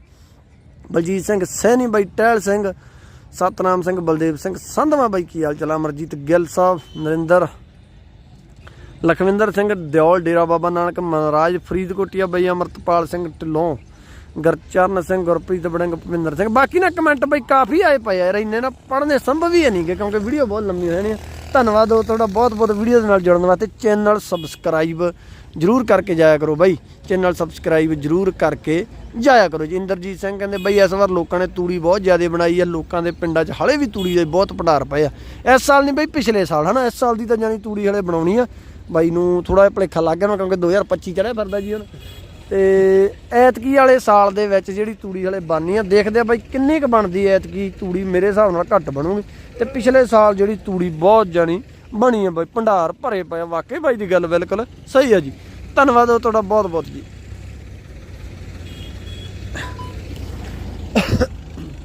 ਬਲਜੀਤ ਸਿੰਘ ਸੈਣੀ ਬਾਈ, ਟਹਿਲ ਸਿੰਘ, ਸਤਨਾਮ ਸਿੰਘ, ਬਲਦੇਵ ਸਿੰਘ ਸੰਧਵਾ ਬਾਈ, ਕੀ ਹਾਲ ਚਾਲ ਅਮਰਜੀਤ ਗਿੱਲ ਸਾਹਿਬ, ਨਰਿੰਦਰ ਲਖਵਿੰਦਰ ਸਿੰਘ ਦਿਓਲ, ਡੇਰਾ ਬਾਬਾ ਨਾਨਕ, ਮਹਾਰਾਜ ਫਰੀਦਕੋਟੀਆ, ਬਈ ਅਮਰਤਪਾਲ ਸਿੰਘ ਢਿੱਲੋਂ, ਗਰਚਰਨ ਸਿੰਘ, ਗੁਰਪ੍ਰੀਤ ਬੜਿੰਗ ਭਵਿੰਦਰ ਸਿੰਘ। ਬਾਕੀ ਨਾ ਕਮੈਂਟ ਬਈ ਕਾਫੀ ਆਏ ਪਏ ਯਾਰ, ਇੰਨੇ ਨਾ ਪੜ੍ਹਨੇ ਸੰਭਵ ਹੀ ਨਹੀਂ ਗੇ, ਕਿਉਂਕਿ ਵੀਡੀਓ ਬਹੁਤ ਲੰਮੀ ਹੋਣੀ ਆ ਧੰਨਵਾਦ ਹੋ ਤੁਹਾਡਾ ਬਹੁਤ ਬਹੁਤ ਵੀਡੀਓ ਦੇ ਨਾਲ ਜੁੜਨ ਵਾਸਤੇ। ਚੈਨਲ ਸਬਸਕ੍ਰਾਈਬ ਜਰੂਰ ਕਰਕੇ ਜਾਇਆ ਕਰੋ ਬਾਈ। ਚੈਨਲ ਸਬਸਕ੍ਰਾਈਬ ਜਰੂਰ ਕਰਕੇ ਜਾਇਆ ਕਰੋ ਜੀ। ਇੰਦਰਜੀਤ ਸਿੰਘ ਕਹਿੰਦੇ ਬਈ ਇਸ ਵਾਰ ਲੋਕਾਂ ਨੇ ਤੂੜੀ ਬਹੁਤ ਜ਼ਿਆਦਾ ਬਣਾਈ ਆ। ਲੋਕਾਂ ਦੇ ਪਿੰਡਾਂ 'ਚ ਹਲੇ ਵੀ ਤੂੜੀ ਦੇ ਬਹੁਤ ਭੰਡਾਰ ਪਏ ਆ। ਇਸ ਸਾਲ ਨਹੀਂ ਬਈ, ਪਿਛਲੇ ਸਾਲ ਹਨਾ, ਇਸ ਸਾਲ ਦੀ ਤਾਂ ਜਾਨੀ ਤੂੜੀ ਹਲੇ ਬਣਾਉਣੀ ਆ। ਬਾਈ ਨੂੰ ਥੋੜਾ ਜਿਹਾ ਭਲੇਖਾ ਲੱਗ ਗਿਆ ਨਾ ਕਿਉਂਕਿ 2025 ਚੜਿਆ ਫਿਰਦਾ ਜੀ ਹੁਣ। ਤੇ ਐਤਕੀ ਵਾਲੇ ਸਾਲ ਦੇ ਵਿੱਚ ਜਿਹੜੀ ਤੂੜੀ ਵਾਲੇ ਬਾਨੀ ਆ, ਦੇਖਦੇ ਆ ਬਾਈ ਕਿੰਨੀ ਕੁ ਬਣਦੀ ਐਤਕੀ ਤੂੜੀ, ਮੇਰੇ ਹਿਸਾਬ ਨਾਲ ਘੱਟ ਬਣੂਗੀ। ਤੇ ਪਿਛਲੇ ਸਾਲ ਜਿਹੜੀ ਤੂੜੀ ਬਹੁਤ ਜਾਨੀ ਬਣੀ ਆ ਬਾਈ, ਭੰਡਾਰ ਭਰੇ ਪਏ ਵਾਕਈ ਬਾਈ ਦੀ ਗੱਲ ਬਿਲਕੁਲ ਸਹੀ ਆ ਜੀ। ਧੰਨਵਾਦ ਤੁਹਾਡਾ ਬਹੁਤ ਬਹੁਤ ਜੀ।